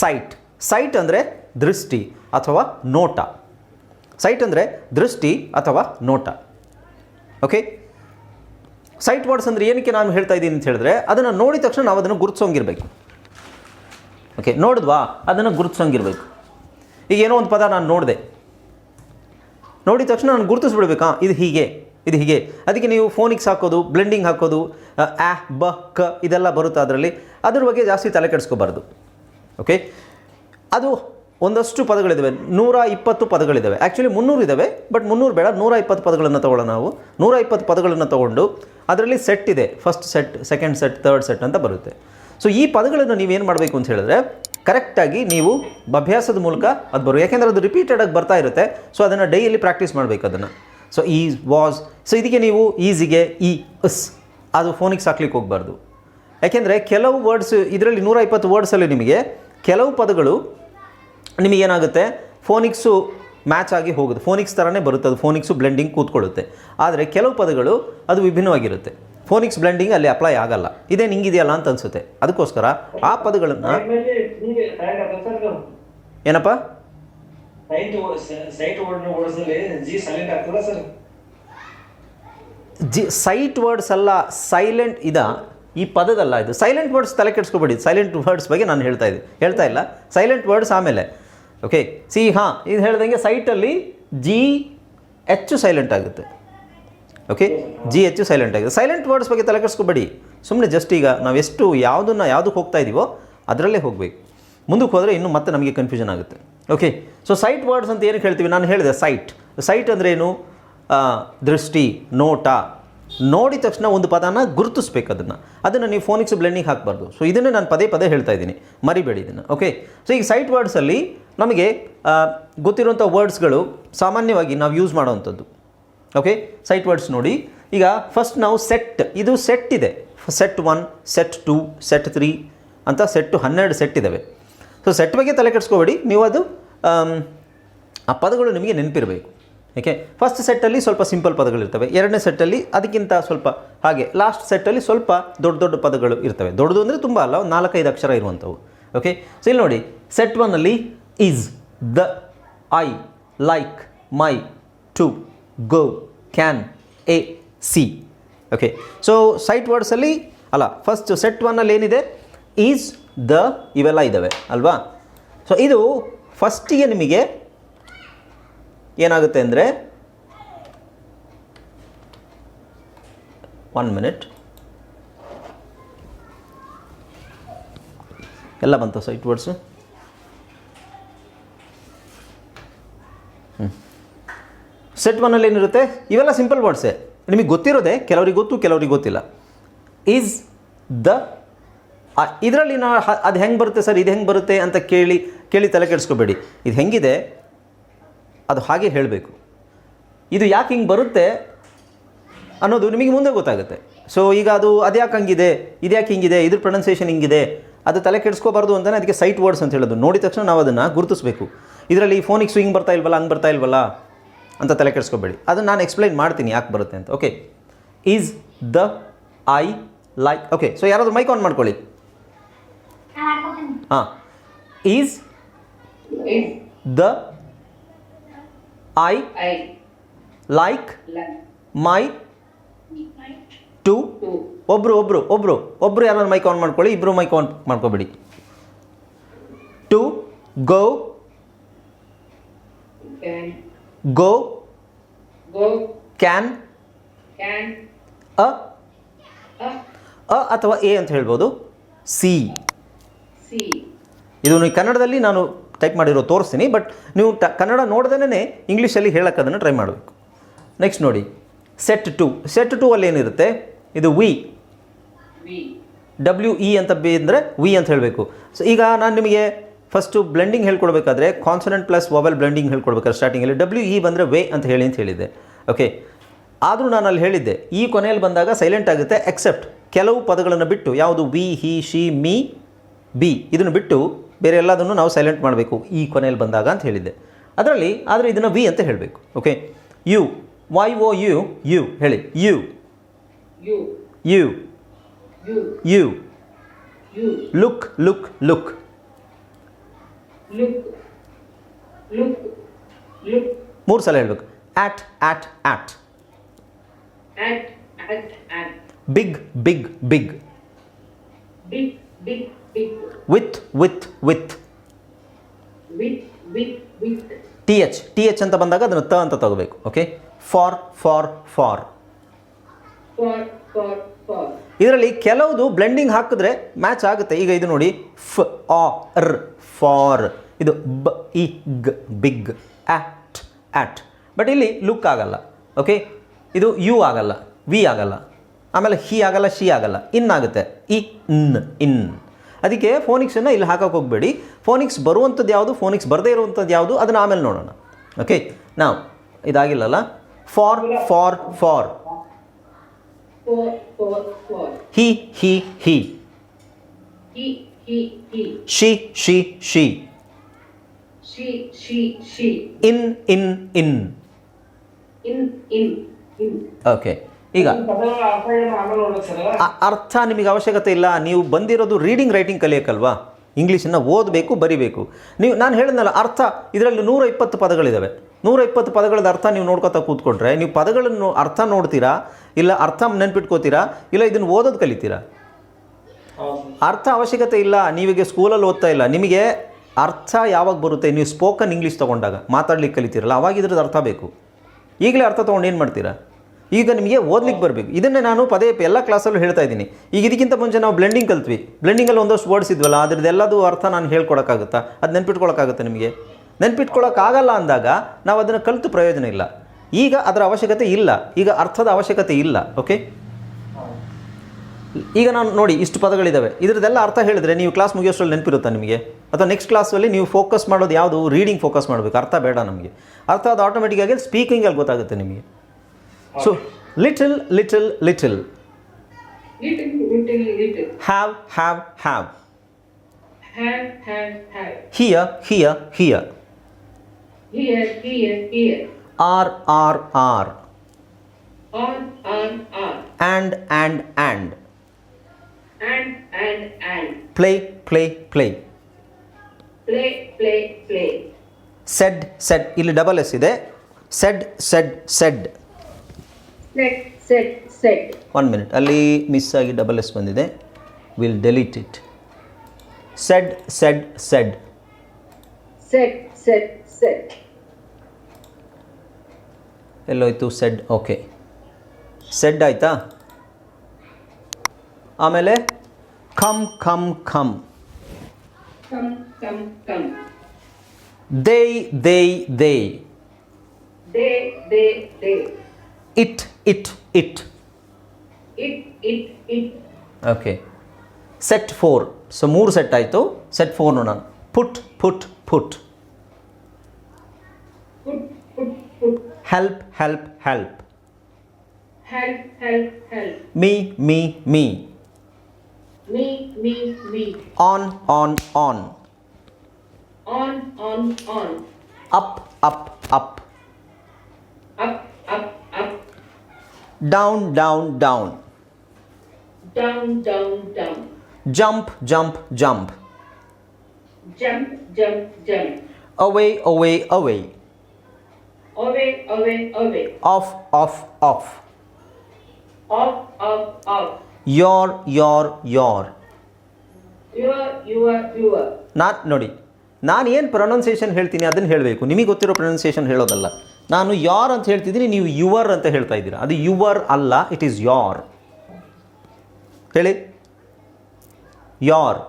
Sight sight. ಅಂದರೆ ದೃಷ್ಟಿ ಅಥವಾ ನೋಟ. ಸೈಟ್ ಅಂದರೆ ದೃಷ್ಟಿ ಅಥವಾ ನೋಟ. ಓಕೆ ಸೈಟ್ ವರ್ಡ್ಸ್ ಅಂದರೆ ಏನಕ್ಕೆ ನಾನು ಹೇಳ್ತಾ ಇದ್ದೀನಿ ಅಂತ ಹೇಳಿದ್ರೆ, ಅದನ್ನು ನೋಡಿದ ತಕ್ಷಣ ನಾವು ಅದನ್ನು ಗುರುತಿಸೋಂಗಿರಬೇಕು. ಓಕೆ ನೋಡಿದ್ವಾ? ಅದನ್ನು ಗುರುತಿಸೋಂಗಿರ್ಬೇಕು. ಈಗ ಏನೋ ಒಂದು ಪದ ನಾನು ನೋಡಿದೆ. ನೋಡಿದ ತಕ್ಷಣ ನಾನು ಗುರುತಿಸ್ಬಿಡ್ಬೇಕಾ? ಇದು ಹೀಗೆ ಇದು ಹೀಗೆ. ಅದಕ್ಕೆ ನೀವು ಫೋನಿಕ್ಸ್ ಹಾಕೋದು ಬ್ಲೆಂಡಿಂಗ್ ಹಾಕೋದು ಆ, ಬ, ಕ ಇದೆಲ್ಲ ಬರುತ್ತೆ ಅದರಲ್ಲಿ. ಅದ್ರ ಬಗ್ಗೆ ಜಾಸ್ತಿ ತಲೆ ಕೆಡಿಸ್ಕೋಬಾರ್ದು. ಓಕೆ ಅದು ಒಂದಷ್ಟು ಪದಗಳಿದ್ದಾವೆ ನೂರ ಇಪ್ಪತ್ತು ಪದಗಳಿದ್ದಾವೆ ಆ್ಯಕ್ಚುಲಿ ಮುನ್ನೂರು ಇದ್ದಾವೆ ಬಟ್ ಮುನ್ನೂರು ಬೇಡ, ನೂರ ಇಪ್ಪತ್ತು ಪದಗಳನ್ನು ತೊಗೊಳ್ಳೋಣ ನಾವು. ನೂರ ಇಪ್ಪತ್ತು ಪದಗಳನ್ನು ತೊಗೊಂಡು ಅದರಲ್ಲಿ ಸೆಟ್ ಇದೆ. First set second set third set ಅಂತ ಬರುತ್ತೆ. ಸೊ ಈ ಪದಗಳನ್ನು ನೀವೇನು ಮಾಡಬೇಕು ಅಂತ ಹೇಳಿದ್ರೆ ಕರೆಕ್ಟಾಗಿ ನೀವು ಅಭ್ಯಾಸದ ಮೂಲಕ ಅದು ಬರು ಯಾಕೆಂದರೆ ಅದು ರಿಪೀಟೆಡಾಗಿ ಬರ್ತಾ ಇರುತ್ತೆ ಸೊ ಅದನ್ನು ಡೈಲಿ ಪ್ರಾಕ್ಟೀಸ್ ಮಾಡಬೇಕು ಅದನ್ನು. ಸೊ ಈ ವಾಸ್ ಸೊ ಇದಕ್ಕೆ ನೀವು ಈಸಿಗೆ ಈ ಅಸ್ ಅದು ಫೋನಿಗೆ ಸಾಕ್ಲಿಕ್ಕೆ ಹೋಗಬಾರ್ದು. ಯಾಕೆಂದರೆ ಕೆಲವು ವರ್ಡ್ಸ್ ಇದರಲ್ಲಿ ನೂರ ಇಪ್ಪತ್ತು ವರ್ಡ್ಸಲ್ಲಿ ನಿಮಗೆ ಕೆಲವು ಪದಗಳು ನಿಮಗೇನಾಗುತ್ತೆ? ಫೋನಿಕ್ಸು ಮ್ಯಾಚ್ ಆಗಿ ಹೋಗುತ್ತೆ. ಫೋನಿಕ್ಸ್ ಥರನೇ ಬರುತ್ತೆ. ಅದು ಫೋನಿಕ್ಸು ಬ್ಲೆಂಡಿಂಗ್ ಕೂತ್ಕೊಳ್ಳುತ್ತೆ. ಆದರೆ ಕೆಲವು ಪದಗಳು ಅದು ವಿಭಿನ್ನವಾಗಿರುತ್ತೆ. ಫೋನಿಕ್ಸ್ ಬ್ಲೆಂಡಿಂಗ್ ಅಲ್ಲಿ ಅಪ್ಲೈ ಆಗಲ್ಲ. ಇದೇ ನಿಂಗಿದೆಯಲ್ಲ ಅಂತ ಅನಿಸುತ್ತೆ. ಅದಕ್ಕೋಸ್ಕರ ಆ ಪದಗಳನ್ನು ಏನಪ್ಪ? ಜಿ ಸೈಟ್ ವರ್ಡ್ಸ್ ಅಲ್ಲ ಸೈಲೆಂಟ್ ಇದ? ಈ ಪದದಲ್ಲ ಇದು. ಸೈಲೆಂಟ್ ವರ್ಡ್ಸ್ ತಲೆ ಕೆಡಿಸ್ಕೋಬೇಡಿ. ಸೈಲೆಂಟ್ ವರ್ಡ್ಸ್ ಬಗ್ಗೆ ನಾನು ಹೇಳ್ತಾ ಇದ್ದೀನಿ ಹೇಳ್ತಾ ಇಲ್ಲ. ಸೈಲೆಂಟ್ ವರ್ಡ್ಸ್ ಆಮೇಲೆ. ಓಕೆ ಸಿ ಹಾಂ, ಇದು ಹೇಳ್ದಂಗೆ ಸೈಟಲ್ಲಿ ಜಿ ಹೆಚ್ಚು ಸೈಲೆಂಟ್ ಆಗುತ್ತೆ. ಓಕೆ ಜಿ ಹೆಚ್ಚು ಸೈಲೆಂಟ್ ಆಗಿದೆ. ಸೈಲೆಂಟ್ ವರ್ಡ್ಸ್ ಬಗ್ಗೆ ತಲೆ ಕೆಡಿಸ್ಕೋಬೇಡಿ. ಸುಮ್ಮನೆ ಜಸ್ಟ್ ಈಗ ನಾವು ಎಷ್ಟು ಯಾವುದನ್ನು ಯಾವುದಕ್ಕೆ ಹೋಗ್ತಾ ಇದ್ದೀವೋ ಅದರಲ್ಲೇ ಹೋಗಬೇಕು. ಮುಂದಕ್ಕೆ ಹೋದರೆ ಇನ್ನು ಮತ್ತೆ ನಮಗೆ ಕನ್ಫ್ಯೂಷನ್ ಆಗುತ್ತೆ. ಓಕೆ ಸೊ ಸೈಟ್ ವರ್ಡ್ಸ್ ಅಂತ ಏನಕ್ಕೆ ಹೇಳ್ತೀವಿ? ನಾನು ಹೇಳಿದೆ ಸೈಟ್ ಸೈಟ್ ಅಂದರೆ ಏನು? ದೃಷ್ಟಿ, ನೋಟ. ನೋಡಿದ ತಕ್ಷಣ ಒಂದು ಪದನ ಗುರುತಿಸ್ಬೇಕು ಅದನ್ನು. ಅದನ್ನು ನೀವು ಫೋನಿಕ್ಸ್ ಬ್ಲೆಂಡಿಂಗ್ ಹಾಕಬಾರ್ದು. ಸೊ ಇದನ್ನೇ ನಾನು ಪದೇ ಪದೇ ಹೇಳ್ತಾ ಇದ್ದೀನಿ. ಮರಿಬೇಡಿ ಇದನ್ನು. ಓಕೆ ಸೊ ಈಗ ಸೈಟ್ ವರ್ಡ್ಸಲ್ಲಿ ನಮಗೆ ಗೊತ್ತಿರುವಂಥ ವರ್ಡ್ಸ್ಗಳು ಸಾಮಾನ್ಯವಾಗಿ ನಾವು ಯೂಸ್ ಮಾಡೋವಂಥದ್ದು. ಓಕೆ ಸೈಟ್ ವರ್ಡ್ಸ್ ನೋಡಿ. ಈಗ ಫಸ್ಟ್ ನಾವು ಸೆಟ್ ಇದು ಸೆಟ್ ಇದೆ. Set one set two set three ಅಂತ ಸೆಟ್ಟು ಹನ್ನೆರಡು ಸೆಟ್ ಇದ್ದಾವೆ ಸೊ ಸೆಟ್ ಬಗ್ಗೆ ತಲೆ ಕೆಡಿಸ್ಕೋಬೇಡಿ. ನೀವು ಅದು ಆ ಪದಗಳು ನಿಮಗೆ ನೆನಪಿರಬೇಕು. ಏಕೆ ಫಸ್ಟ್ ಸೆಟ್ಟಲ್ಲಿ ಸ್ವಲ್ಪ ಸಿಂಪಲ್ ಪದಗಳಿರ್ತವೆ. ಎರಡನೇ ಸೆಟ್ಟಲ್ಲಿ ಅದಕ್ಕಿಂತ ಸ್ವಲ್ಪ ಹಾಗೆ. ಲಾಸ್ಟ್ ಸೆಟ್ಟಲ್ಲಿ ಸ್ವಲ್ಪ ದೊಡ್ಡ ದೊಡ್ಡ ಪದಗಳು ಇರ್ತವೆ. ದೊಡ್ಡದು ಅಂದರೆ ತುಂಬ ಅಲ್ಲ, ಒಂದು ನಾಲ್ಕೈದು ಅಕ್ಷರ ಇರುವಂಥವು ಓಕೆ ಸೊ ಇಲ್ಲಿ ನೋಡಿ. ಸೆಟ್ ಒನ್ನಲ್ಲಿ is the I like my to go can a see okay so sight ವರ್ಡ್ಸಲ್ಲಿ ಅಲ್ಲ ಫಸ್ಟ್ ಸೆಟ್ ಒನ್ನಲ್ಲಿ ಏನಿದೆ? ಈಸ್ ದ ಇವೆಲ್ಲ ಇದ್ದಾವೆ ಅಲ್ವಾ? ಸೊ ಇದು ಫಸ್ಟಿಗೆ ನಿಮಗೆ ಏನಾಗುತ್ತೆ ಅಂದರೆ ಒನ್ ಮಿನಿಟ್ ಎಲ್ಲ ಬಂತು ಸೈಟ್ ವರ್ಡ್ಸು ಸೆಟ್ ಒನ್ನಲ್ಲಿ ಏನಿರುತ್ತೆ? ಇವೆಲ್ಲ ಸಿಂಪಲ್ ವರ್ಡ್ಸೇ ನಿಮಗೆ ಗೊತ್ತಿರೋದೆ, ಕೆಲವ್ರಿಗೆ ಗೊತ್ತು, ಕೆಲವ್ರಿಗೆ ಗೊತ್ತಿಲ್ಲ. ಈಸ್ ದ ಇದರಲ್ಲಿ ನಾ ಅದು ಹೆಂಗೆ ಬರುತ್ತೆ ಸರ್ ಇದು ಹೆಂಗೆ ಬರುತ್ತೆ ಅಂತ ಕೇಳಿ ಕೇಳಿ ತಲೆ ಕೆಡಿಸ್ಕೋಬೇಡಿ. ಇದು ಹೆಂಗಿದೆ? ಅದು ಹಾಗೆ ಹೇಳಬೇಕು. ಇದು ಯಾಕೆ ಹಿಂಗೆ ಬರುತ್ತೆ ಅನ್ನೋದು ನಿಮಗೆ ಮುಂದೆ ಗೊತ್ತಾಗುತ್ತೆ. ಸೊ ಈಗ ಅದು ಅದ್ಯಾಕೆ ಹಂಗಿದೆ ಇದ್ಯಾಕೆ ಹಿಂಗಿದೆ ಇದ್ರ ಪ್ರೊನೌನ್ಸಿಯೇಷನ್ ಹಿಂಗಿದೆ ಅದು ತಲೆ ಕೆಡಿಸ್ಕೋಬಾರ್ದು ಅಂತಲೇ ಅದಕ್ಕೆ ಸೈಟ್ ವರ್ಡ್ಸ್ ಅಂತ ಹೇಳೋದು. ನೋಡಿದ ತಕ್ಷಣ ನಾವು ಅದನ್ನು ಗುರುತಿಸ್ಬೇಕು. ಇದರಲ್ಲಿ ಫೋನಿಗೆ ಸ್ವಿಂಗ್ ಬರ್ತಾ ಇಲ್ವಲ್ಲ ಹಂಗೆ ಬರ್ತಾ ಇಲ್ವಲ್ಲ ಅಂತ ತಲೆ ಕೆಡಿಸ್ಕೋಬೇಡಿ. ಅದು ನಾನು ಎಕ್ಸ್ಪ್ಲೈನ್ ಮಾಡ್ತೀನಿ ಯಾಕೆ ಬರುತ್ತೆ ಅಂತ okay is the I like okay so ಯಾರಾದರೂ ಮೈಕ್ ಆನ್ ಮಾಡ್ಕೊಳ್ಳಿ. ಹಾಂ. Is the I I like like my to ಒಬ್ರು ಒಬ್ರು ಒಬ್ರು ಒಬ್ರು ಯಾರು ಮೈಕ್ ಆನ್ ಮಾಡ್ಕೊಳ್ಳಿ ಇಬ್ರು ಮೈಕ್ ಆನ್ ಮಾಡ್ಕೋಬೇಡಿ. To go go can a a ಅಥವಾ ಎ ಅಂತ ಹೇಳ್ಬೋದು ಸಿ ಇದನ್ನು ಇದು ಕನ್ನಡದಲ್ಲಿ ನಾನು ಟೈಪ್ ಮಾಡಿರೋ ತೋರಿಸ್ತೀನಿ ಬಟ್ ನೀವು ಟ ಕನ್ನಡ ನೋಡ್ದೇ ಇಂಗ್ಲೀಷಲ್ಲಿ ಹೇಳಕ್ಕೆ ಅದನ್ನು ಟ್ರೈ ಮಾಡಬೇಕು. ನೆಕ್ಸ್ಟ್ ನೋಡಿ ಸೆಟ್ ಟು ಸೆಟ್ ಟು ಅಲ್ಲಿ ಏನಿರುತ್ತೆ? ಇದು ವಿ ಡಬ್ಲ್ಯೂ ಇ ಅಂತ ಬಿ ಅಂದರೆ ವಿ ಅಂತ ಹೇಳಬೇಕು. ಸೊ ಈಗ ನಾನು ನಿಮಗೆ ಫಸ್ಟು ಬ್ಲೆಂಡಿಂಗ್ ಹೇಳ್ಕೊಡ್ಬೇಕಾದ್ರೆ ಕಾನ್ಸನೆಂಟ್ ಪ್ಲಸ್ ವೊಬಲ್ ಬ್ಲೆಂಡಿಂಗ್ ಹೇಳ್ಕೊಡ್ಬೇಕಾದ್ರೆ ಸ್ಟಾರ್ಟಿಂಗಲ್ಲಿ ಡಬ್ಲ್ಯೂ ಇ ಬಂದರೆ ವೇ ಅಂತ ಹೇಳಿ ಅಂತ ಹೇಳಿದ್ದೆ. ಓಕೆ ಆದರೂ ನಾನು ಅಲ್ಲಿ ಹೇಳಿದ್ದೆ ಈ ಕೊನೆಯಲ್ಲಿ ಬಂದಾಗ ಸೈಲೆಂಟ್ ಆಗುತ್ತೆ ಎಕ್ಸೆಪ್ಟ್ ಕೆಲವು ಪದಗಳನ್ನು ಬಿಟ್ಟು ಯಾವುದು we he she me be ಇದನ್ನು ಬಿಟ್ಟು ಬೇರೆ ಎಲ್ಲದನ್ನು ನಾವು ಸೈಲೆಂಟ್ ಮಾಡಬೇಕು ಈ ಕೊನೆಯಲ್ಲಿ ಬಂದಾಗ ಅಂತ ಹೇಳಿದ್ದೆ. ಅದರಲ್ಲಿ ಆದರೆ ಇದನ್ನು ವಿ ಅಂತ ಹೇಳಬೇಕು okay you Y O U you ಹೇಳಿ. You you you look look look ಮೂರು ಸಲ ಹೇಳಬೇಕು. At at at big big big with with with with. With with T H T H ಅಂತ ಬಂದಾಗ ಅದನ್ನು ತ ಅಂತ ತಗೋಬೇಕು okay for for for for for for. ಇದರಲ್ಲಿ ಕೆಲವುದು ಬ್ಲೆಂಡಿಂಗ್ ಹಾಕಿದ್ರೆ ಮ್ಯಾಚ್ ಆಗುತ್ತೆ. ಈಗ ಇದು ನೋಡಿ ಫ್ ಆರ್ ಫಾರ್ ಇದು ಬ ಇ ಗ್ ಬಿಗ್ ಆಟ್ ಆಟ್ ಬಟ್ ಇಲ್ಲಿ ಲುಕ್ ಆಗಲ್ಲ ಓಕೆ ಇದು ಯು ಆಗಲ್ಲ ವಿ ಆಗಲ್ಲ. ಆಮೇಲೆ ಹಿ ಆಗಲ್ಲ ಶಿ ಆಗಲ್ಲ. ಇನ್ ಆಗುತ್ತೆ ಇ ಇನ್ ಇನ್ ಅದಕ್ಕೆ ಫೋನಿಕ್ಸನ್ನು ಇಲ್ಲಿ ಹಾಕೋಕೆ ಹೋಗಬೇಡಿ. ಫೋನಿಕ್ಸ್ ಬರುವಂಥದ್ದು ಯಾವುದು? ಫೋನಿಕ್ಸ್ ಬರದೇ ಇರುವಂಥದ್ದು ಯಾವುದು? ಅದನ್ನು ಆಮೇಲೆ ನೋಡೋಣ. ಓಕೆ ನಾವು ಇದಾಗಿಲ್ಲಲ್ಲ? For for for he he he she she she in in in okay ಈಗ ಅರ್ಥ ನಿಮಗೆ ಅವಶ್ಯಕತೆ ಇಲ್ಲ. ನೀವು ಬಂದಿರೋದು ರೀಡಿಂಗ್ ರೈಟಿಂಗ್ ಕಲಿಯೋಕ್ಕಲ್ವಾ ಇಂಗ್ಲೀಷನ್ನು ಓದಬೇಕು ಬರಿಬೇಕು. ನೀವು ನಾನು ಹೇಳಿದ್ನಲ್ಲ ಅರ್ಥ ಇದರಲ್ಲಿ ನೂರ ಇಪ್ಪತ್ತು ಪದಗಳಿದ್ದಾವೆ ನೂರ ಇಪ್ಪತ್ತು ಪದಗಳದ ಅರ್ಥ ನೀವು ನೋಡ್ಕೊತಾ ಕೂತ್ಕೊಂಡ್ರೆ ನೀವು ಪದಗಳನ್ನು ಅರ್ಥ ನೋಡ್ತೀರಾ? ಇಲ್ಲ ಅರ್ಥ ನೆನ್ಪಿಟ್ಕೋತೀರಾ? ಇಲ್ಲ ಇದನ್ನು ಓದೋದು ಕಲಿತೀರಾ? ಅರ್ಥ ಅವಶ್ಯಕತೆ ಇಲ್ಲ. ನೀವೀಗ ಸ್ಕೂಲಲ್ಲಿ ಓದ್ತಾ ಇಲ್ಲ. ನಿಮಗೆ ಅರ್ಥ ಯಾವಾಗ ಬರುತ್ತೆ? ನೀವು ಸ್ಪೋಕನ್ ಇಂಗ್ಲೀಷ್ ತೊಗೊಂಡಾಗ ಮಾತಾಡ್ಲಿಕ್ಕೆ ಕಲಿತೀರಲ್ಲ ಅವಾಗ ಇದ್ರದ್ದು ಅರ್ಥ ಬೇಕು. ಈಗಲೇ ಅರ್ಥ ತೊಗೊಂಡು ಏನು ಮಾಡ್ತೀರಾ? ಈಗ ನಿಮಗೆ ಓದ್ಲಿಕ್ಕೆ ಬರಬೇಕು. ಇದನ್ನೇ ನಾನು ಪದೇ ಎಲ್ಲ ಕ್ಲಾಸಲ್ಲೂ ಹೇಳ್ತಾ ಇದ್ದೀನಿ. ಈಗ ಇದಕ್ಕಿಂತ ಮುಂಚೆ ನಾವು ಬ್ಲೆಂಡಿಂಗ್ ಕಲ್ತ್ವಿ. ಬ್ಲೆಂಡಿಂಗಲ್ಲಿ ಒಂದಷ್ಟು ವರ್ಡ್ಸ್ ಇದ್ವಲ್ಲ ಅದರದ್ದೆಲ್ಲದೂ ಅರ್ಥ ನಾನು ಹೇಳ್ಕೊಡೋಕ್ಕಾಗುತ್ತಾ? ಅದು ನೆನ್ಪಿಟ್ಕೊಳಕ್ಕಾಗುತ್ತೆ ನಿಮಗೆ? ನೆನ್ಪಿಟ್ಕೊಳಕ್ಕಾಗಲ್ಲ ಅಂದಾಗ ನಾವು ಅದನ್ನು ಕಲಿತು ಪ್ರಯೋಜನ ಇಲ್ಲ. ಈಗ ಅದರ ಅವಶ್ಯಕತೆ ಇಲ್ಲ. ಈಗ ಅರ್ಥದ ಅವಶ್ಯಕತೆ ಇಲ್ಲ ಓಕೆ ಈಗ ನಾನು ನೋಡಿ ಇಷ್ಟು ಪದಗಳಿದ್ದಾವೆ ಇದರದೆಲ್ಲ ಅರ್ಥ ಹೇಳಿದ್ರೆ ನೀವು ಕ್ಲಾಸ್ ಮುಗಿಯೋಷ್ಟರಲ್ಲಿ ನೆನಪಿರುತ್ತಾ ನಿಮಗೆ? ಅಥವಾ ನೆಕ್ಸ್ಟ್ ಕ್ಲಾಸಲ್ಲಿ ನೀವು ಫೋಕಸ್ ಮಾಡೋದು ಯಾವುದು? ರೀಡಿಂಗ್ ಫೋಕಸ್ ಮಾಡಬೇಕು. ಅರ್ಥ ಬೇಡ ನಮಗೆ. ಅರ್ಥ ಅದು ಆಟೋಮೆಟಿಕ್ಕಾಗಿ ಸ್ಪೀಕಿಂಗಲ್ಲಿ ಗೊತ್ತಾಗುತ್ತೆ ನಿಮಗೆ. So little little little Little, little, little. have have have Have, have, have. here here here Here, here, here. are are are On, on, on. and and and And, and, and. play play play Play, play, play. said said ಇಲ್ಲಿ ಡಬಲ್ ಎಸ್ ಇದೆ said said said Set set. One minute ಅಲ್ಲಿ ಮಿಸ್ ಆಗಿ ಡಬಲ್ ಎಸ್ ಬಂದಿದೆ. Will delete it said said said set set set ಎಲ್ಲೋಯ್ತು? Said okay said ಆಯ್ತಾ? ಆಮೇಲೆ come come come Come, come, come. They they they. It it it It, it, it. Okay set four so ಮೂರು ಸೆಟ್ ಆಯಿತು ಸೆಟ್ ಫೋರ್ ನೋಡೋಣ put put put Put, put, put. Help help help Help, help, help. Me me me Me, me, me. On on on On, on, on. Up up up Up, down down, down. Down, down, down. Jump, jump, jump. Jump, jump, jump. away away away Away, away, away. off off off Off, off, off. your your your Your, your, your. ನಾನು ನೋಡಿ ನಾನು ಏನು ಪ್ರೊನೌನ್ಸಿಯೇಷನ್ ಹೇಳ್ತೀನಿ ಅದನ್ನು ಹೇಳಬೇಕು ನಿಮಗೆ ಗೊತ್ತಿರೋ ಪ್ರೊನೌನ್ಸಿಯೇಷನ್ ಹೇಳೋದಲ್ಲ ನಾನು ಯಾರ್ ಅಂತ ಹೇಳ್ತಿದ್ದೀನಿ ನೀವು ಯುವರ್ ಅಂತ ಹೇಳ್ತಾ ಇದ್ದೀರಾ. ಅದು ಯುವರ್ ಅಲ್ಲ ಇಟ್ ಈಸ್ ಯಾರ್ ಹೇಳಿ. ಯಾರ್.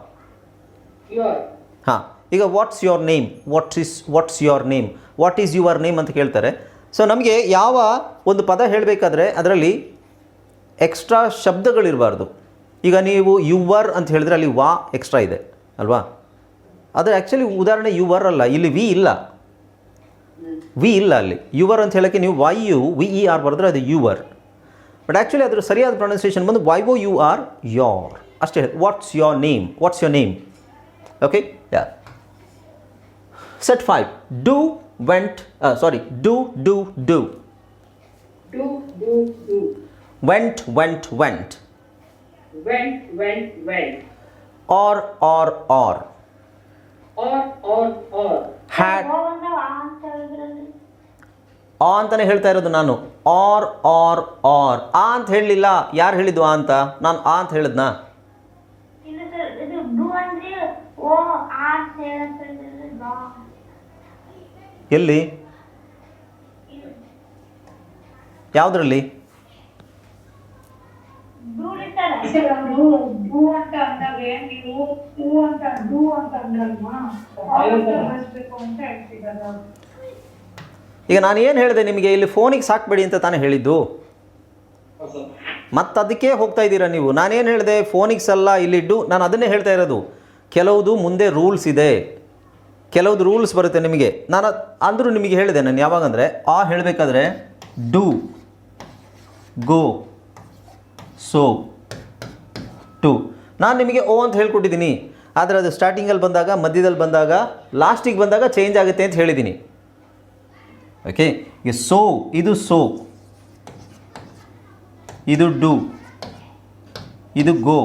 ಹಾಂ ಈಗ what's your name what's is what's your name what is your name ಅಂತ ಕೇಳ್ತಾರೆ. ಸೊ ನಮಗೆ ಯಾವ ಒಂದು ಪದ ಹೇಳಬೇಕಾದ್ರೆ ಅದರಲ್ಲಿ ಎಕ್ಸ್ಟ್ರಾ ಶಬ್ದಗಳಿರಬಾರ್ದು. ಈಗ ನೀವು ಯುವರ್ ಅಂತ ಹೇಳಿದ್ರೆ ಅಲ್ಲಿ ವಾ ಎಕ್ಸ್ಟ್ರಾ ಇದೆ ಅಲ್ವಾ? ಆದರೆ ಆ್ಯಕ್ಚುಲಿ ಉದಾಹರಣೆ ಯುವರ್ ಅಲ್ಲ ಇಲ್ಲಿ ವಿ ಇಲ್ಲ. ವಿ ಇಲ್ಲ ಅಲ್ಲಿ. ಯುವರ್ ಅಂತ ಹೇಳೋಕ್ಕೆ ನೀವು Y U V E R ಬರೆದ್ರೆ ಅದು ಯುವರ್ ಬಟ್ ಆ್ಯಕ್ಚುಲಿ ಅದ್ರ ಸರಿಯಾದ ಪ್ರೊನೌನ್ಸಿಯೇಷನ್ ಬಂದು Y O U R your ಅಷ್ಟೇ what's your name what's your name okay? Yeah. Set 5 do went uh, sorry. Do do do. Do, do, do. went went went. Went, went, had ಆ ಅಂತಾನೆ ಹೇಳ್ತಾ ಇರೋದು ನಾನು. R R R. ಆ ಅಂತ ಹೇಳಲಿಲ್ಲ. ಯಾರು ಹೇಳಿದ್ದು ಆ ಅಂತ? ನಾನು ಆ ಅಂತ ಹೇಳಿದ್ನಾ? ಇಲ್ಲ ಸರ್ ಇದು ಡೂ ಓ ಆ ಅಂತ ಹೇಳಕ್ಕೆ ಎಲ್ಲಿ? ಯಾವುದರಲ್ಲಿ? ನೀವು ಹೂ ಅಂತ ಡೂ ಅಂತ ಅಂದ್ರಲ್ವಾ? ಬಳಸ್ಬೇಕು ಅಂತ ಹೇಳ್ತಿದ್ದಾರೆ ಈಗ ನಾನು ಏನು ಹೇಳಿದೆ ನಿಮಗೆ ಇಲ್ಲಿ ಫೋನಿಗೆ ಸಾಕ್ಬೇಡಿ ಅಂತ ತಾನೇ ಹೇಳಿದ್ದು? ಮತ್ತೆ ಮತ್ತು ಅದಕ್ಕೆ ಹೋಗ್ತಾ ಇದ್ದೀರಾ ನೀವು? ನಾನೇನು ಹೇಳಿದೆ ಫೋನಿಕ್ಸ್ ಅಲ್ಲ ಇಲ್ಲಿಟ್ಟು ನಾನು ಅದನ್ನೇ ಹೇಳ್ತಾ ಇರೋದು. ಕೆಲವುದು ಮುಂದೆ ರೂಲ್ಸ್ ಇದೆ. ಕೆಲವ್ದು ರೂಲ್ಸ್ ಬರುತ್ತೆ ನಿಮಗೆ. ನಾನು ಅಂದರೂ ನಿಮಗೆ ಹೇಳಿದೆ ನಾನು ಯಾವಾಗಂದರೆ ಆ ಹೇಳಬೇಕಾದ್ರೆ ಡೂ ಗೋ ಸೋ ಟು ನಾನು ನಿಮಗೆ ಓ ಅಂತ ಹೇಳ್ಕೊಟ್ಟಿದ್ದೀನಿ. ಆದರೆ ಅದು ಸ್ಟಾರ್ಟಿಂಗಲ್ಲಿ ಬಂದಾಗ, ಮಧ್ಯದಲ್ಲಿ ಬಂದಾಗ ಲಾಸ್ಟಿಗೆ ಬಂದಾಗ ಚೇಂಜ್ ಆಗುತ್ತೆ ಅಂತ ಹೇಳಿದ್ದೀನಿ. ಓಕೆ ಈಗ ಸೋ ಇದು ಸೋ ಇದು ಡು ಇದು ಗೋ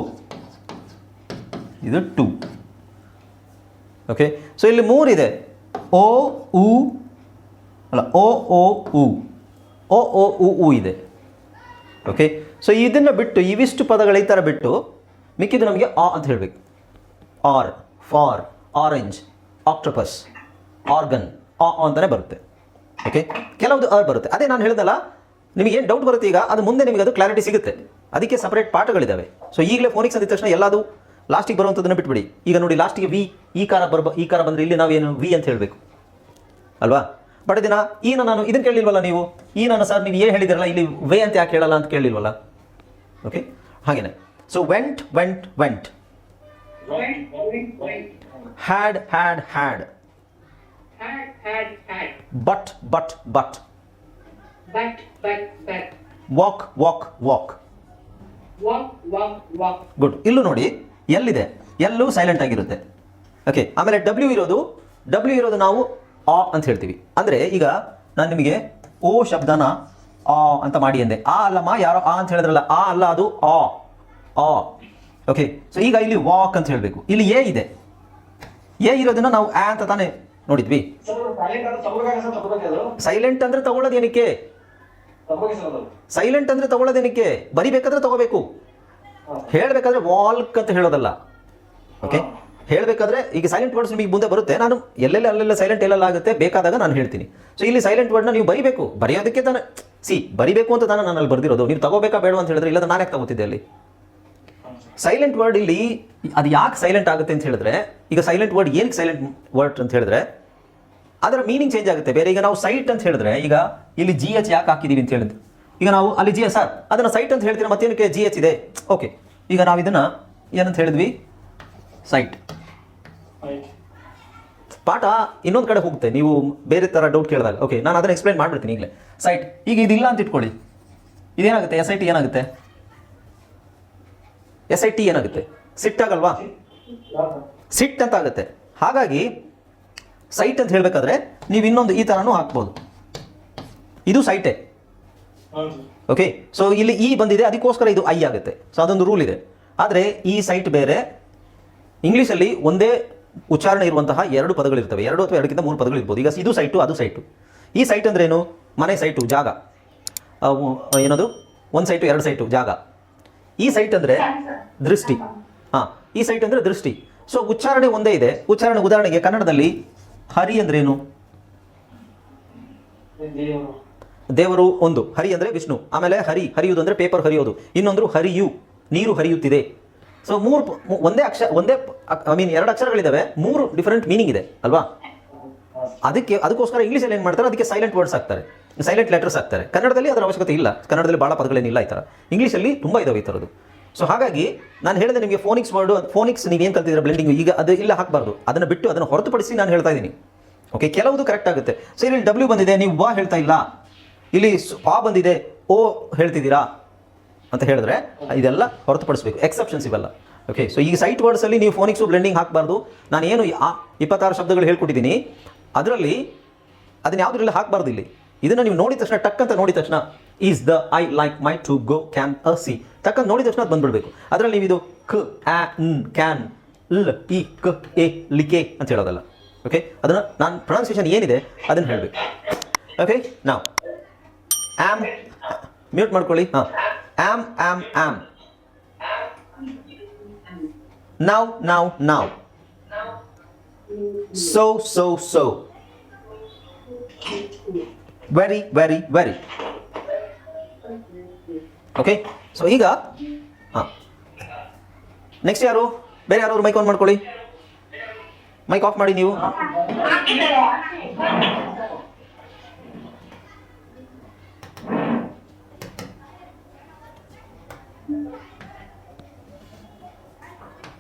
ಇದು ಟು ಓಕೆ ಸೊ ಇಲ್ಲಿ ಮೂರಿದೆ ಓ ಉ ಅಲ್ಲ ಓ ಓ ಉ ಓ ಓ ಉ ಇದೆ. ಓಕೆ ಸೊ ಇದನ್ನು ಬಿಟ್ಟು, ಇವಿಷ್ಟು ಪದಗಳ ಈ ಥರ ಬಿಟ್ಟು ಮಿಕ್ಕಿದ್ದು ನಮಗೆ ಆ ಅಂತ ಹೇಳಬೇಕು. R for orange octopus organ ಆ ಅಂತಾನೆ ಬರುತ್ತೆ. ಓಕೆ ಕೆಲವೊಂದು ಅರ್ ಬರುತ್ತೆ. ಅದೇ ನಾನು ಹೇಳಿದಲ್ಲ, ನಿಮಗೆ ಏನು ಡೌಟ್ ಬರುತ್ತೆ ಈಗ, ಅದು ಮುಂದೆ ನಿಮಗೆ ಅದು ಕ್ಲಾರಿಟಿ ಸಿಗುತ್ತೆ. ಅದಕ್ಕೆ ಸಪರೇಟ್ ಪಾಠಗಳಿದ್ದಾವೆ ಸೊ ಈಗಲೇ ಫೋನಿಕ್ಸ್ ಅಂದಿದ ತಕ್ಷಣ ಎಲ್ಲದು ಲಾಸ್ಟಿಗೆ ಬರುವಂಥದ್ದನ್ನು ಬಿಟ್ಬಿಡಿ. ಈಗ ನೋಡಿ ಲಾಸ್ಟಿಗೆ ವಿ ಈ ಕಾರ ಬರ್ಬ ಈ ಕಾರ ಬಂದರೆ ಇಲ್ಲಿ ನಾವೇನು ವಿ ಅಂತ ಹೇಳಬೇಕು. ಅಲ್ವಾ? ಬಟ್ ದಿನ ಈನ ನಾನು ಇದನ್ನು ಕೇಳಿಲ್ವಲ್ಲ ನೀವು? ಈ ನಾನು ಸರ್, ನೀವು ಏನು ಹೇಳಿದಿರಲ್ಲ, ಇಲ್ಲಿ ವೇ ಅಂತ ಯಾಕೆ ಹೇಳಲ್ಲ ಅಂತ ಕೇಳಿಲ್ವಲ್ಲ? ಓಕೆ ಹಾಗೇನೆ. So went went went Went, went, went. Had had had Had, had, had. But but but But, but, but. Walk walk walk walk, walk, walk. Good ಇಲ್ಲೂ ನೋಡಿ ಎಲ್ಲಿದೆ? ಎಲ್ಲೂ ಸೈಲೆಂಟ್ ಆಗಿರುತ್ತೆ. ಓಕೆ ಆಮೇಲೆ ಡಬ್ಲ್ಯೂ ಇರೋದು ಡಬ್ಲ್ಯೂ ಇರೋದು ನಾವು ಆ ಅಂತ ಹೇಳ್ತೀವಿ. ಅಂದರೆ ಈಗ ನಾನು ನಿಮಗೆ ಓ ಶಬ್ದನ ಆ ಅಂತ ಮಾಡಿ ಅಂದೆ. ಆ ಅಲ್ಲಮ್ಮ ಯಾರೋ ಆ ಅಂತ ಹೇಳಿದ್ರಲ್ಲ ಆ ಅಲ್ಲ ಅದು ಆ. ಆ. ಓಕೆ ಸೊ ಈಗ ಇಲ್ಲಿ ವಾಕ್ ಅಂತ ಹೇಳಬೇಕು. ಇಲ್ಲಿ ಎ ಇದೆ. ಎ ಇರೋದನ್ನ ನಾವು ಆ ಅಂತ ತಾನೇ ನೋಡಿದ್ವಿ. ಸೈಲೆಂಟ್ ಅಂದ್ರೆ ತಗೊಳ್ಳೋದೇನಕ್ಕೆ? ಸೈಲೆಂಟ್ ಅಂದ್ರೆ ತಗೊಳ್ಳೋದೇನಕ್ಕೆ? ಬರಿಬೇಕಾದ್ರೆ ತಗೋಬೇಕು. ಹೇಳಬೇಕಾದ್ರೆ ವಾಲ್ಕ್ ಅಂತ ಹೇಳೋದಲ್ಲ. ಓಕೆ ಹೇಳಬೇಕಾದ್ರೆ ಈಗ ಸೈಲೆಂಟ್ ವರ್ಡ್ಸ್ ನಿಮಗೆ ಮುಂದೆ ಬರುತ್ತೆ. ನಾನು ಎಲ್ಲೆಲ್ಲ ಅಲ್ಲೆಲ್ಲ ಸೈಲೆಂಟ್ ಎಲ್ಲೆಲ್ಲ ಆಗುತ್ತೆ ಬೇಕಾದಾಗ ನಾನು ಹೇಳ್ತೀನಿ. ಸೊ ಇಲ್ಲಿ ಸೈಲೆಂಟ್ ವರ್ಡ್ನ ನೀವು ಬರಿಬೇಕು. ಬರೆಯೋದಕ್ಕೆ ತಾನೆ. ಸಿ ಬರಿಬೇಕು ಅಂತ ತಾನೇ ನಾನು ಅಲ್ಲಿ ಬರ್ದಿರೋದು. ನೀವು ತಗೋಬೇಕಾ ಬೇಡ ಅಂತ ಹೇಳಿದ್ರೆ ಇಲ್ಲ ನಾನು ಯಾಕೆ ತಗೋತಿದ್ದೆ ಅಲ್ಲಿ? ಸೈಲೆಂಟ್ ವರ್ಡ್ ಇಲ್ಲಿ ಅದು ಯಾಕೆ ಸೈಲೆಂಟ್ ಆಗುತ್ತೆ ಅಂತ ಹೇಳಿದ್ರೆ, ಈಗ ಸೈಲೆಂಟ್ ವರ್ಡ್ ಏನಕ್ಕೆ ಸೈಲೆಂಟ್ ವರ್ಡ್ ಅಂತ ಹೇಳಿದ್ರೆ, ಅದರ ಮೀನಿಂಗ್ ಚೇಂಜ್ ಆಗುತ್ತೆ. ಬೇರೆ ಈಗ ನಾವು ಸೈಟ್ ಅಂತ ಹೇಳಿದ್ರೆ, ಈಗ ಇಲ್ಲಿ ಜಿ ಎಚ್ ಯಾಕೆ ಹಾಕಿದ್ದೀವಿ ಅಂತ ಹೇಳಿದ್ರೆ. ಈಗ ನಾವು ಅಲ್ಲಿ ಜಿ ಎಸ್ ಸರ್ ಅದನ್ನ ಸೈಟ್ ಅಂತ ಹೇಳ್ತೀರಾ ಮತ್ತೇನಕ್ಕೆ? ಜಿ ಎಚ್ ಇದೆ. ಓಕೆ ಈಗ ನಾವು ಇದನ್ನ ಏನಂತ ಹೇಳಿದ್ವಿ? ಸೈಟ್ ಪಾಠ ಇನ್ನೊಂದು ಕಡೆ ಹೋಗುತ್ತೆ. ನೀವು ಬೇರೆ ಥರ ಡೌಟ್ ಕೇಳಿದಾಗ. ಓಕೆ ನಾನು ಅದನ್ನ ಎಕ್ಸ್ಪ್ಲೈನ್ ಮಾಡ್ಬಿಡ್ತೀನಿ ಈಗಲೇ. ಸೈಟ್ ಈಗ ಇದಿಲ್ಲ ಅಂತ ಇಟ್ಕೊಳ್ಳಿ. ಇದೇನಾಗುತ್ತೆ? ಎಸ್ ಐ ಟಿ ಏನಾಗುತ್ತೆ? ಎಸ್ ಐ ಟಿ ಏನಾಗುತ್ತೆ? ಸಿಟ್ ಆಗಲ್ವಾ? ಸಿಟ್ ಅಂತ ಆಗುತ್ತೆ. ಹಾಗಾಗಿ ಸೈಟ್ ಅಂತ ಹೇಳಬೇಕಾದ್ರೆ ನೀವು ಇನ್ನೊಂದು ಈ ಥರನೂ ಹಾಕ್ಬೋದು. ಇದು ಸೈಟೇ ಓಕೆ ಸೊ ಇಲ್ಲಿ ಇ ಬಂದಿದೆ, ಅದಕ್ಕೋಸ್ಕರ ಇದು ಐ ಆಗುತ್ತೆ. ಸೊ ಅದೊಂದು ರೂಲ್ ಇದೆ. ಆದರೆ, ಈ ಸೈಟ್ ಬೇರೆ ಇಂಗ್ಲೀಷಲ್ಲಿ ಒಂದೇ ಉಚ್ಚಾರಣೆ ಇರುವಂತಹ ಎರಡು ಪದಗಳಿರ್ತವೆ. ಎರಡು ಅಥವಾ ಎರಡಕ್ಕಿಂತ ಮೂರು ಪದಗಳು ಇರ್ಬೋದು. ಈಗ ಇದು ಸೈಟು ಅದು ಸೈಟು ಈ ಸೈಟ್ ಅಂದ್ರೆ ಏನು ಮನೆ ಸೈಟು ಜಾಗ. ಏನದು? ಒಂದು ಸೈಟು ಎರಡು ಸೈಟು ಜಾಗ. ಈ ಸೈಟ್ ಅಂದರೆ ದೃಷ್ಟಿ. ಹಾಂ, ಈ ಸೈಟ್ ಅಂದರೆ ದೃಷ್ಟಿ. ಸೊ ಉಚ್ಚಾರಣೆ ಒಂದೇ ಇದೆ. ಉಚ್ಚಾರಣೆ ಉದಾಹರಣೆಗೆ ಕನ್ನಡದಲ್ಲಿ ಹರಿ ಅಂದ್ರೇನು ದೇವರು ಒಂದು. ಹರಿ ಅಂದರೆ ವಿಷ್ಣು. ಆಮೇಲೆ ಹರಿ, ಹರಿಯುವುದು ಅಂದರೆ ಪೇಪರ್ ಹರಿಯೋದು. ಇನ್ನೊಂದು ಹರಿಯು, ನೀರು ಹರಿಯುತ್ತಿದೆ. ಸೊ ಮೂರು ಒಂದೇ ಅಕ್ಷರ ಒಂದೇ ಐ ಮೀನ್ ಎರಡು ಅಕ್ಷರಗಳಿದ್ದಾವೆ ಮೂರು ಡಿಫರೆಂಟ್ ಮೀನಿಂಗ್ ಇದೆ, ಅಲ್ವಾ? ಅದಕ್ಕೆ ಅದಕ್ಕೋಸ್ಕರ ಇಂಗ್ಲೀಷಲ್ಲಿ ಏನು ಮಾಡ್ತಾರೆ? ಅದಕ್ಕೆ ಸೈಲೆಂಟ್ ವರ್ಡ್ಸ್ ಹಾಕ್ತಾರೆ. ಸೈಲೆಂಟ್ ಲೆಟರ್ಸ್ ಹಾಕ್ತಾರೆ ಕನ್ನಡದಲ್ಲಿ ಅದರ ಅವಶ್ಯಕತೆ ಇಲ್ಲ. ಕನ್ನಡದಲ್ಲಿ ಭಾಳ ಪದಗಳೇನಿಲ್ಲ ಈ ಥರ ಇಂಗ್ಲೀಷಲ್ಲಿ ತುಂಬ ಇದಾವೆ ಈ ಥರದ್ದು ಸೊ ಹಾಗಾಗಿ ನಾನು ಹೇಳಿದೆ ನಿಮಗೆ ಫೋನಿಕ್ಸ್ ವರ್ಡು ಫೋನಿಕ್ಸ್ ನೀವೇನು ಕಲ್ತಿದ್ರೆ ಬ್ಲೆಂಡಿಂಗ್ ಈಗ ಅದು ಇಲ್ಲ, ಹಾಕಬಾರ್ದು. ಅದನ್ನು ಬಿಟ್ಟು ಅದನ್ನು ಹೊರತುಪಡಿಸಿ ನಾನು ಹೇಳ್ತಾ ಇದ್ದೀನಿ. ಓಕೆ ಕೆಲವುದು ಕರೆಕ್ಟ್ ಆಗುತ್ತೆ. ಸೊ ಇಲ್ಲಿ ಡಬ್ಲ್ಯೂ ಬಂದಿದೆ, ನೀವು ವಾ ಹೇಳ್ತಾ ಇಲ್ಲ. ಇಲ್ಲಿ ಆ ಬಂದಿದೆ, ಓ ಹೇಳ್ತಿದ್ದೀರಾ ಅಂತ ಹೇಳಿದ್ರೆ ಇದೆಲ್ಲ ಹೊರತುಪಡಿಸಬೇಕು. ಎಕ್ಸೆಪ್ಷನ್ಸ್ ಇವೆಲ್ಲ. ಓಕೆ ಸೊ ಈ ಸೈಟ್ ವರ್ಡ್ಸಲ್ಲಿ ನೀವು ಫೋನಿಕ್ಸು ಬ್ಲೆಂಡಿಂಗ್ ಹಾಕಬಾರ್ದು. ನಾನು ಏನು ಇಪ್ಪತ್ತಾರು ಶಬ್ದಗಳು ಹೇಳ್ಕೊಟ್ಟಿದ್ದೀನಿ. ಅದರಲ್ಲಿ ಅದನ್ನ ಯಾವುದ್ರಲ್ಲಿ ಹಾಕಬಾರ್ದು ಇಲ್ಲಿ? ಇದನ್ನು ನೀವು ನೋಡಿದ ತಕ್ಷಣ ಟಕ್ ಅಂತ ನೋಡಿದ ತಕ್ಷಣ is the I like my to go can a see ಟಕ್ ಅಂತ ನೋಡಿದ ತಕ್ಷಣ ಅದು ಬಂದ್ಬಿಡ್ಬೇಕು. ಅದರಲ್ಲಿ ನೀವು ಇದು ಕ, ಆ, ನ್, ಕ್ಯಾನ್, ಲ್, ಇ, ಕ್, ಎ ಲಿಕೆ ಅಂತ ಹೇಳೋದಲ್ಲ. ಓಕೆ ಅದನ್ನು ನಾನು ಪ್ರೊನೌನ್ಸಿಯೇಷನ್ ಏನಿದೆ ಅದನ್ನು ಹೇಳಬೇಕು ಓಕೆ ನಾವು ಆಮ್ ಮ್ಯೂಟ್ ಮಾಡ್ಕೊಳ್ಳಿ. ಹಾಂ. ಆಮ್ ಆಮ್ ಆಮ್ ನಾವು ನಾವು ನಾವು so so so very very very okay so ಈಗ ಹಾಂ. ನೆಕ್ಸ್ಟ್ ಯಾರು? ಬೇರೆ ಯಾರು ಮೈಕ್ ಆನ್ ಮಾಡ್ಕೊಳ್ಳಿ. ಮೈಕ್ ಆಫ್ ಮಾಡಿ ನೀವು.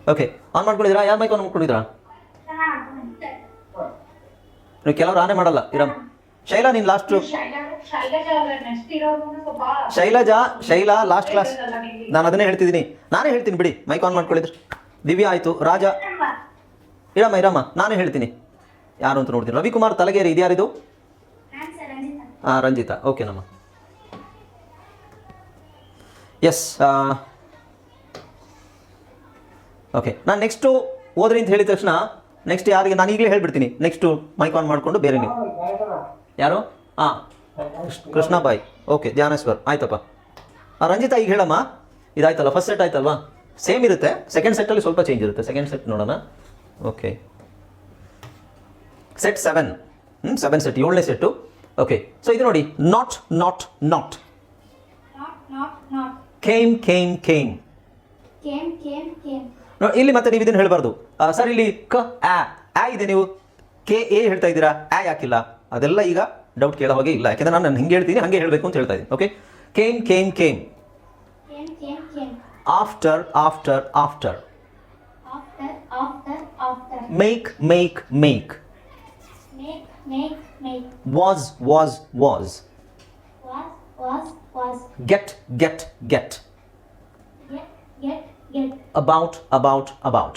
ಓಕೆ ಆನ್ ಮಾಡ್ಕೊಂಡಿದ್ದೀರಾ ಯಾರು ಮೈಕ್ ಆನ್ ಮಾಡ್ಕೊಂಡಿದ್ರಾ ನೀವು ಕೆಲವರು ಆನೆ ಮಾಡಲ್ಲ ಇರಮ್ ಶೈಲಾ ನೀನು ಲಾಸ್ಟ್ ನೆಕ್ಸ್ಟ್ ಇರೋದು ಸ್ವಲ್ಪ ಶೈಲಜಾ ಶೈಲಾ ಲಾಸ್ಟ್ ಕ್ಲಾಸ್ ನಾನು ಅದನ್ನೇ ಹೇಳ್ತಿದ್ದೀನಿ. ನಾನೇ ಹೇಳ್ತೀನಿ ಬಿಡಿ. Mic on ಮಾಡ್ಕೊಳ್ಳಿದ್ರು. ದಿವ್ಯಾ ಆಯಿತು. ರಾಜ. ಇರಮ್ಮ. ಇರಮ್ಮ ನಾನೇ ಹೇಳ್ತೀನಿ. ಯಾರು ಅಂತ ನೋಡ್ತೀನಿ. ರವಿಕುಮಾರ್ ತಲಗೇರಿ ಇದ್ಯಾರಿದು ಹಾಂ ರಂಜಿತಾ. ಓಕೆ ನಮ್ಮ. ಎಸ್ ಓಕೆ ನಾನು ನೆಕ್ಸ್ಟು ಓದ್ರಿ ಅಂತ ಹೇಳಿದ ತಕ್ಷಣ ನೆಕ್ಸ್ಟ್ ಯಾರಿಗೆ ನಾನು ಈಗಲೇ ಹೇಳ್ಬಿಡ್ತೀನಿ. ನೆಕ್ಸ್ಟು ಮೈಕ್ ಆನ್ ಮಾಡಿಕೊಂಡು ಬೇರೆ ನೀವು. ಯಾರು? ಹಾಂ ಕೃಷ್ಣ ಬಾಯ್ ಓಕೆ ಧ್ಯಾನೇಶ್ವರ್. ಆಯ್ತಪ್ಪ. ಆ, ರಂಜಿತಾ ಈಗ ಹೇಳಮ್ಮ. ಇದಾಯ್ತಲ್ಲ ಫಸ್ಟ್ ಸೆಟ್ ಆಯ್ತಲ್ವಾ? ಸೇಮ್ ಇರುತ್ತೆ. ಸೆಕೆಂಡ್ ಸೆಟ್ಟಲ್ಲಿ ಸ್ವಲ್ಪ ಚೇಂಜ್ ಇರುತ್ತೆ. ಸೆಕೆಂಡ್ ಸೆಟ್ ನೋಡೋಣ. ಓಕೆ ಸೆಟ್ ಸೆವೆನ್ ಹ್ಞೂ ಸೆವೆನ್ ಸೆಟ್ ಏಳನೇ ಸೆಟ್ಟು ಓಕೆ ಸೊ ಇದು ನೋಡಿ not not not. Came came came. ಇಲ್ಲಿ ಮತ್ತೆ ನೀವು ಇದನ್ನು ಹೇಳಬಾರ್ದು. ಸರ್ ಇಲ್ಲಿ ಕ ಆ ಆ ಇದೆ ನೀವು. ಕೆ ಎ ಹೇಳ್ತಾ ಇದ್ದೀರಾ? ಆ ಯಾಕಿಲ್ಲ? ಅದೆಲ್ಲ ಈಗ ಡೌಟ್ ಕೇಳೋ ಹಾಗೆ ಇಲ್ಲ. ಯಾಕೆಂದ್ರೆ ನಾನು ಹಿಂಗೆ ಹೇಳ್ತೀನಿ ಹಾಗೆ ಹೇಳಬೇಕು ಅಂತ ಹೇಳ್ತಾ ಇದ್ದೀನಿ. Okay came came came Came, came, came. After after after After, after, after. Make make make Make, make, make. Was was was Was, was, was. Get get get Get, get, get, about about about.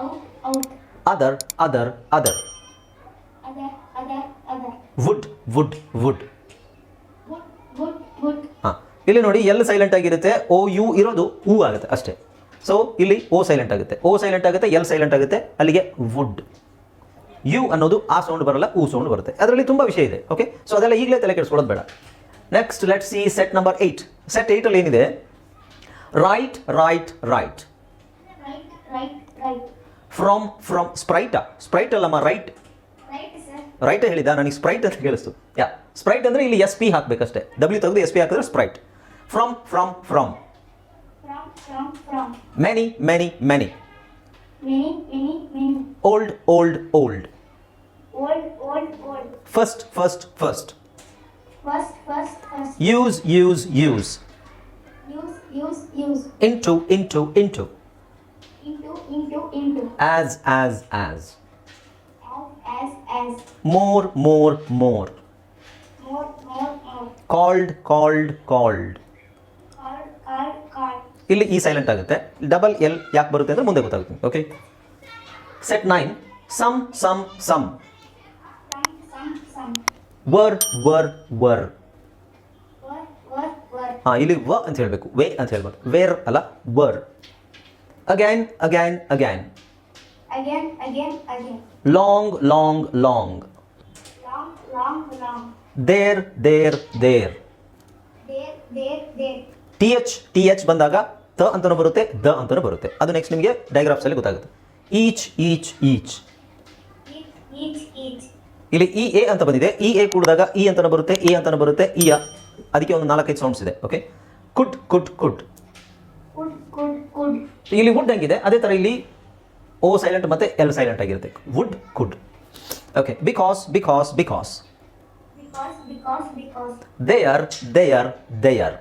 About, other other would would would ಹಾಂ. ಇಲ್ಲಿ ನೋಡಿ ಎಲ್ ಸೈಲೆಂಟ್ ಆಗಿರುತ್ತೆ ಓ ಯು ಇರೋದು ಹೂ ಆಗುತ್ತೆ ಅಷ್ಟೇ. ಸೊ ಇಲ್ಲಿ ಓ ಸೈಲೆಂಟ್ ಆಗುತ್ತೆ. ಓ ಸೈಲೆಂಟ್ ಆಗುತ್ತೆ ಎಲ್ ಸೈಲೆಂಟ್ ಆಗುತ್ತೆ ಅಲ್ಲಿಗೆ ವುಡ್ ಯು ಅನ್ನೋದು ಆ ಸೌಂಡ್ ಬರಲ್ಲ ಊ ಸೌಂಡ್ ಬರುತ್ತೆ. ಅದರಲ್ಲಿ ತುಂಬ ವಿಷಯ ಇದೆ ಓಕೆ ಸೊ ಅದೆಲ್ಲ ಈಗಲೇ ತಲೆ ಕೆಡಿಸ್ಕೊಳ್ಳೋದು ಬೇಡ. Next let see set number eight set ಏಯ್ಟಲ್ಲಿ ಏನಿದೆ? Right right right from from ಸ್ಪ್ರೈಟಾ sprite ಅಲ್ಲಮ್ಮ ರೈಟ್ right, sir, ರೈಟ್ ಹೇಳಿದ ನನಗೆ ಸ್ಪ್ರೈಟ್ ಅಂತ ಕೇಳಿಸ್ತು. ಯಾ ಸ್ಪ್ರೈಟ್ ಅಂದರೆ ಇಲ್ಲಿ ಎಸ್ ಪಿ ಹಾಕಬೇಕಷ್ಟೇ. ಡಬ್ಲ್ಯೂ ತೆಗೆದು ಎಸ್ ಪಿ ಹಾಕಿದ್ರೆ sprite from from from from, from, from, many many many many, many, many, old old old old, old, old, first first first first, first, first, use use use use, use, use, into into into into, into, as, as, as, as, more more, more, more, called called called called, called, called, ಇಲ್ಲಿ ಈ ಸೈಲೆಂಟ್ ಆಗುತ್ತೆ. ಡಬಲ್ ಎಲ್ ಯಾಕೆ ಬರುತ್ತೆ ಅಂದರೆ ಮುಂದೆ ಗೊತ್ತಾಗುತ್ತೆ. Okay set nine some some some were were were were, were, were, ಹಾಂ ಇಲ್ಲಿ ವ ಅಂತ ಹೇಳಬೇಕು. ವೇ ಅಂತ ಹೇಳ್ಬಾರ್ದು ವೇರ್ ಅಲ್ಲ were again again again again, again, again, long long long long, long, long, there there there there, there, there, T H T H ಬಂದಾಗ ತ ಅಂತಲೂ ಬರುತ್ತೆ ದ ಅಂತಲೂ ಬರುತ್ತೆ. ಅದು ನೆಕ್ಸ್ಟ್ ನಿಮಗೆ ಡಯಾಗ್ರಾಫ್ಸಲ್ಲಿ ಗೊತ್ತಾಗುತ್ತೆ. Each each each each, each, each, ಇಲ್ಲಿ ಇ ಎ ಅಂತ ಬಂದಿದೆ. ಇ ಎ ಕೂಡಿದಾಗ ಇ ಅಂತಲೂ ಬರುತ್ತೆ ಇ ಅಂತಲೂ ಬರುತ್ತೆ ಇಯ ಅದಕ್ಕೆ ಒಂದು ನಾಲ್ಕೈದು ಸೌಂಡ್ಸ್ ಇದೆ ಓಕೆ could, could, could, ಇಲ್ಲಿ ವುಡ್ ಹೆಂಗಿದೆ? ಅದೇ ಥರ ಇಲ್ಲಿ ಓ ಸೈಲೆಂಟ್ ಮತ್ತೆ ಎಲ್ ಸೈಲೆಂಟ್ ಆಗಿರುತ್ತೆ. Would could okay because because because because, because, because, they are they are they are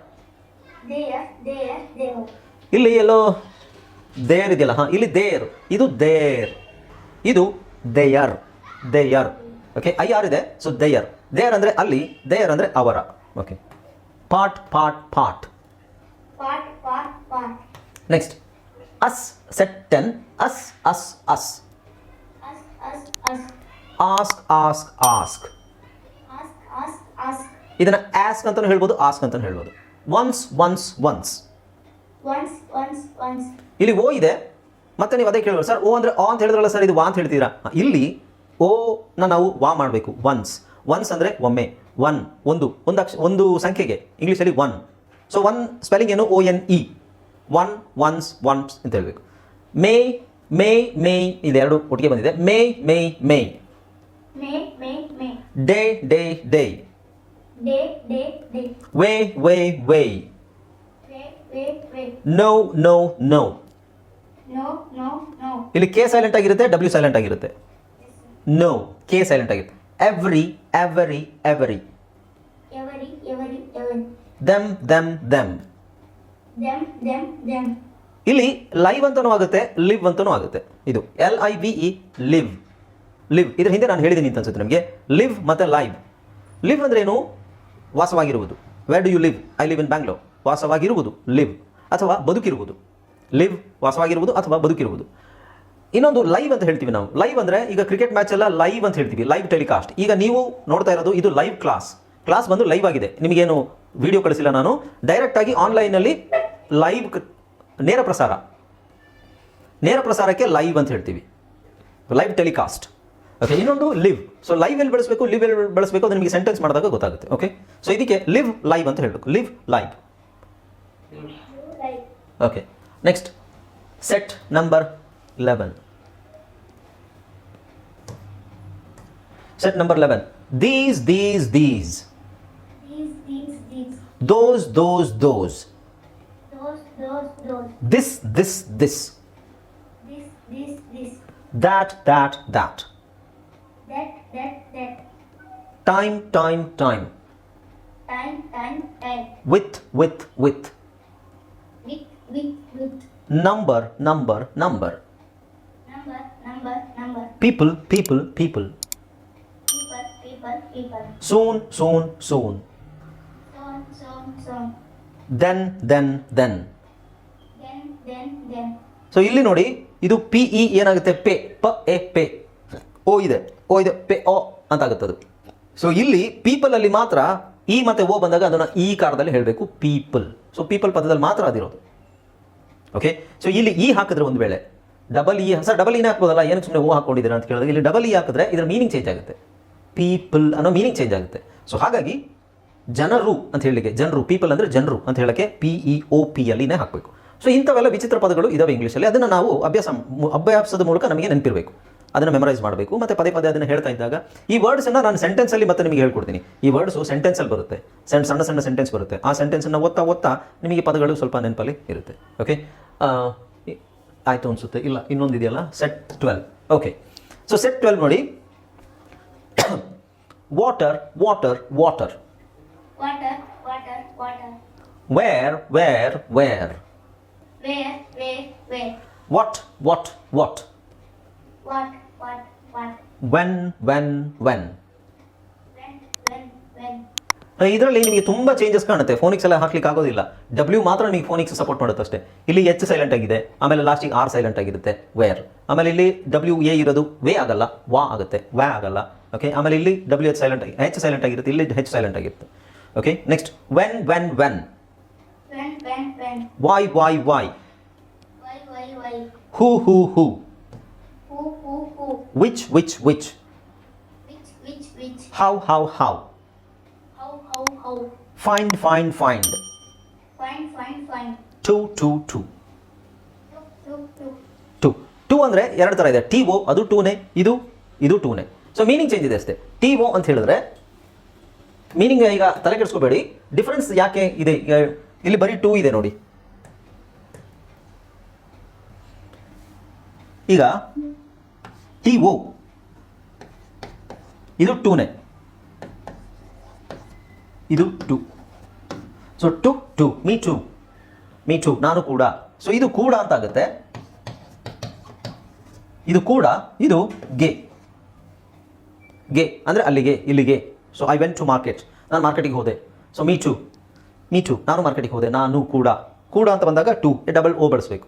ಇಲ್ಲಿ ಎಲ್ಲೋ ದೇರ್ ಇದೆಯಲ್ಲ ಹಾಂ ಇಲ್ಲಿ ದೇರ್ ಇದು ದೇರ್ ಇದು their their okay I R ಇದೆ ಸೊ ದೇಯರ್ ದೇರ್ ಅಂದರೆ ಅಲ್ಲಿ ದೇಯರ್ ಅಂದರೆ ಅವರ. Okay part part part part, part, part, next us, set ten. Us us us. Ask ask ask. ಇದನ್ನು ಆಸ್ಕ್ ಅಂತಲೂ ಹೇಳ್ಬೋದು, ಆಸ್ಕ್ ಅಂತಲೂ ಹೇಳ್ಬೋದು. ಒನ್ಸ್ ಒನ್ಸ್ ಒನ್ಸ್ ಇಲ್ಲಿ ಓ ಇದೆ. ಮತ್ತೆ ನೀವು ಅದೇ ಕೇಳೋದು ಸರ್, ಓ ಅಂದರೆ ಆ ಅಂತ ಹೇಳಿದ್ರಲ್ಲ ಸರ್, ಇದು ವಾ ಅಂತ ಹೇಳ್ತೀರಾ? ಇಲ್ಲಿ ಓ ನ ನಾವು ವಾ ಮಾಡಬೇಕು. ಒನ್ಸ್ ಒನ್ಸ್ ಅಂದರೆ ಒಮ್ಮೆ. ಒನ್ ಒಂದು ಒಂದು ಅಕ್ಷ, ಒಂದು ಸಂಖ್ಯೆಗೆ. ಇಂಗ್ಲೀಷಲ್ಲಿ ಒನ್ ಸೊ ಒನ್ ಸ್ಪೆಲ್ಲಿಂಗ್ ಏನು? O N E one once once ಅಂತ ಹೇಳಬೇಕು. ಮೇ ಮೇ ಮೇ ಇದೆರಡು ಒಟ್ಟಿಗೆ ಬಂದಿದೆ. May may may day day day way way way know know know ಇಲ್ಲಿ ಕೆ ಸೈಲೆಂಟ್ ಆಗಿರುತ್ತೆ ಡಬ್ಲ್ಯೂ ಸೈಲೆಂಟ್ ಆಗಿರುತ್ತೆ. ನೋ ಕೆ ಸೈಲೆಂಟ್ ಆಗಿರುತ್ತೆ. Every every every them them them ಇಲ್ಲಿ ಲೈವ್ ಅಂತನೂ ಆಗುತ್ತೆ ಲಿವ್ ಅಂತನೂ ಆಗುತ್ತೆ. ಇದು L I V E live live ಇದ್ರ ಹಿಂದೆ ನಾನು ಹೇಳಿದ್ದೀನಿ ಅಂತ ಅನ್ಸುತ್ತೆ ನಮಗೆ. ಲಿವ್ ಮತ್ತು ಲೈವ್ ಲಿವ್ ಅಂದ್ರೆ ಏನು? ವಾಸವಾಗಿರುವುದು. Where do you live I live in Bangalore ವಾಸವಾಗಿರುವುದು live ಅಥವಾ ಬದುಕಿರುವುದು. ಲಿವ್ ವಾಸವಾಗಿರುವುದು ಅಥವಾ ಬದುಕಿರುವುದು. ಇನ್ನೊಂದು ಲೈವ್ ಅಂತ ಹೇಳ್ತೀವಿ ನಾವು. ಲೈವ್ ಅಂದರೆ ಈಗ ಕ್ರಿಕೆಟ್ ಮ್ಯಾಚ್ ಎಲ್ಲ ಲೈವ್ ಅಂತ ಹೇಳ್ತೀವಿ. ಲೈವ್ ಟೆಲಿಕಾಸ್ಟ್ ಈಗ ನೀವು ನೋಡ್ತಾ ಇರೋದು ಇದು ಲೈವ್ ಕ್ಲಾಸ್ ಕ್ಲಾಸ್ ಬಂದು ಲೈವ್ ಆಗಿದೆ. ನಿಮಗೇನು ವಿಡಿಯೋ ಕಳಿಸಿಲ್ಲ ನಾನು. ಡೈರೆಕ್ಟ್ ಆಗಿ ಆನ್ಲೈನಲ್ಲಿ ಲೈವ್ ನೇರ ಪ್ರಸಾರ. ನೇರ ಪ್ರಸಾರಕ್ಕೆ ಲೈವ್ ಅಂತ ಹೇಳ್ತೀವಿ. ಲೈವ್ ಟೆಲಿಕಾಸ್ಟ್ ಓಕೆ ಇನ್ನೊಂದು ಲಿವ್ ಸೊ ಲೈವ್ ಎಲ್ಲಿ ಬೆಳೆಸಬೇಕು ಲಿವ್ ಎಲ್ಲಿ ಬೆಳೆಸಬೇಕು ಅದು ನಿಮಗೆ ಸೆಂಟೆನ್ಸ್ ಮಾಡಿದಾಗ ಗೊತ್ತಾಗುತ್ತೆ. ಓಕೆ ಸೊ ಇದಕ್ಕೆ ಲಿವ್ ಲೈವ್ ಅಂತ ಹೇಳಬೇಕು. Live live okay next set number eleven set number eleven these these these Those, those, those. Those, those, those. This, this, this. This, this, this. That, that, that. That, that, that. Time, time, time. Time, time, time. With, with, with. With, with, with. Number, number, number. Number, number, number. People, people, people. People, people, people. Soon, soon, soon. Then then then. So ಇಲ್ಲಿ ನೋಡಿ, ಇದು ಪಿ ಇ ಏನಾಗುತ್ತೆ? ಪೆ, ಪ, ಎ, ಪೆ. ಓ ಇದೆ ಓ ಇದೆ, ಪೆ ಓ ಅಂತ ಆಗುತ್ತೆ ಅದು ಸೊ ಇಲ್ಲಿ ಪೀಪಲ್ ಅಲ್ಲಿ ಮಾತ್ರ ಇ ಮತ್ತೆ ಓ ಬಂದಾಗ ಅದನ್ನು ಈ ಕಾರದಲ್ಲಿ ಹೇಳಬೇಕು ಪೀಪಲ್ ಸೊ ಪೀಪಲ್ ಪದದಲ್ಲಿ ಮಾತ್ರ ಅದಿರೋದು. ಓಕೆ ಸೊ ಇಲ್ಲಿ ಇ ಹಾಕಿದ್ರೆ ಒಂದು ವೇಳೆ ಡಬಲ್ ಇ ಸರ್ ಡಬಲ್ ಇನ ಹಾಕ್ಬೋದಲ್ಲ? ಏನಕ್ಕೆ ಸುಮ್ಮನೆ ಓ ಹಾಕೊಂಡಿದ್ದೀರಾ ಅಂತ ಕೇಳಿದ್ರೆ, ಇಲ್ಲಿ ಡಬಲ್ ಇ ಹಾಕಿದ್ರೆ ಇದರ ಮೀನಿಂಗ್ ಚೇಂಜ್ ಆಗುತ್ತೆ. ಪೀಪಲ್ ಅನ್ನೋ ಮೀನಿಂಗ್ ಚೇಂಜ್ ಆಗುತ್ತೆ. ಸೊ ಹಾಗಾಗಿ ಜನರು ಅಂತ ಹೇಳಲಿಕ್ಕೆ, ಜನರು ಪೀಪಲ್ ಅಂದರೆ ಜನರು ಅಂತ ಹೇಳಕ್ಕೆ ಪಿ ಇ ಒ ಪಿ ಅಲ್ಲಿನೇ ಹಾಕಬೇಕು. ಸೊ ಇಂಥವೆಲ್ಲ ವಿಚಿತ್ರ ಪದಗಳು ಇದಾವೆ ಇಂಗ್ಲೀಷಲ್ಲಿ ಅದನ್ನು ನಾವು ಅಭ್ಯಾಸ ಅಭ್ಯಾಸದ ಮೂಲಕ ನಮಗೆ ನೆನಪಿರಬೇಕು. ಅದನ್ನು ಮೆಮರೈಸ್ ಮಾಡಬೇಕು. ಮತ್ತು ಪದೇ ಪದೇ ಅದನ್ನು ಹೇಳ್ತಾ ಇದ್ದಾಗ, ಈ ವರ್ಡ್ಸನ್ನು ನಾನು ಸೆಂಟೆನ್ಸಲ್ಲಿ ಮತ್ತೆ ನಿಮಗೆ ಹೇಳ್ಕೊಡ್ತೀನಿ. ಈ ವರ್ಡ್ಸು ಸೆಂಟೆನ್ಸಲ್ಲಿ ಬರುತ್ತೆ. ಸಣ್ಣ ಸಣ್ಣ ಸಣ್ಣ ಸೆಂಟೆನ್ಸ್ ಬರುತ್ತೆ. ಆ ಸೆಂಟೆನ್ಸನ್ನು ಓದ್ತಾ ಓದ್ತಾ ನಿಮಗೆ ಪದಗಳು ಸ್ವಲ್ಪ ನೆನಪಲ್ಲಿ ಇರುತ್ತೆ. ಓಕೆ ಆಯಿತು ಅನಿಸುತ್ತೆ. ಇಲ್ಲ, ಇನ್ನೊಂದು ಇದೆಯಲ್ಲ? Set twelve okay so set twelve ನೋಡಿ water water water Water, water, water. Where where, where? Where, where, where. What, what, what? What, what, what. When, when, when. ಇದರಲ್ಲಿ ನಿಮಗೆ ತುಂಬ ಚೇಂಜಸ್ ಕಾಣುತ್ತೆ. ಫೋನಿಕ್ಸ್ ಎಲ್ಲ ಹಾಕ್ಲಿಕ್ಕೆ ಆಗೋದಿಲ್ಲ. ಡಬ್ಲ್ಯೂ ಮಾತ್ರ ನಿಮಗೆ ಫೋನಿಕ್ಸ್ ಸಪೋರ್ಟ್ ಮಾಡುತ್ತೆ ಅಷ್ಟೇ. ಇಲ್ಲಿ ಎಚ್ ಸೈಲೆಂಟ್ ಆಗಿದೆ. ಆಮೇಲೆ ಲಾಸ್ಟಿಗೆ ಆರ್ ಸೈಲೆಂಟ್ ಆಗಿರುತ್ತೆ. ವೇರ್ ಆಮೇಲೆ ಇಲ್ಲಿ ಡಬ್ಲ್ಯೂ ಎ ಇರೋದು ವೇ ಆಗಲ್ಲ. ವಾ ಆಗುತ್ತೆ. ವ್ಯಾ ಆಗಲ್ಲ. ಓಕೆ ಆಮೇಲೆ ಇಲ್ಲಿ ಡಬ್ಲ್ಯೂ ಎಚ್ ಸೈಲೆಂಟ್ ಆಗಿ ಹೆಚ್ ಸೈಲೆಂಟ್ ಆಗಿರುತ್ತೆ. ಇಲ್ಲಿ ಹೆಚ್ ಸೈಲೆಂಟ್ ಆಗಿರುತ್ತೆ. Okay next When, when, when? When, when, when. Why, why, why? Why, why, why. Who who who Who, who, who. Which which which Which, which, which. How, how, how? How, how, how. Find find, find. Find, find, find. To to to Look, look, look. To to ಅಂದರೆ ಎರಡು ಥರ ಇದೆ ಟಿ ಒ ಅದು ಟೂನೇ ಇದು ಇದು ಟೂನೇ ಸೊ ಮೀನಿಂಗ್ ಚೇಂಜ್ ಇದೆ ಅಷ್ಟೇ ಟಿ ಒ ಅಂತ ಹೇಳಿದ್ರೆ ಮೀನಿಂಗ್ ಈಗ ತಲೆ ಕೆಡಿಸ್ಕೋಬೇಡಿ. ಡಿಫ್ರೆನ್ಸ್ ಯಾಕೆ ಇದೆ? ಇಲ್ಲಿ ಬರೀ ಟೂ ಇದೆ ನೋಡಿ. ಈಗ ಟಿ ಓ ಇದು ಟೂನೇ ಇದು too so too too me too me too ನಾನು ಕೂಡ. ಸೊ ಇದು ಕೂಡ ಅಂತ ಆಗುತ್ತೆ ಇದು ಕೂಡ, ಇದು ಗೆ. ಗೆ. ಅಂದರೆ ಅಲ್ಲಿಗೆ, ಇಲ್ಲಿಗೆ. So I went to market ನಾನು ಮಾರ್ಕೆಟಿಗೆ ಹೋದೆ. So me too me too ನಾನು ಮಾರ್ಕೆಟಿಗೆ ಹೋದೆ. ನಾನು ಕೂಡ. ಕೂಡ ಅಂತ ಬಂದಾಗ ಟು ಡಬಲ್ ಓ ಬಳಸಬೇಕು.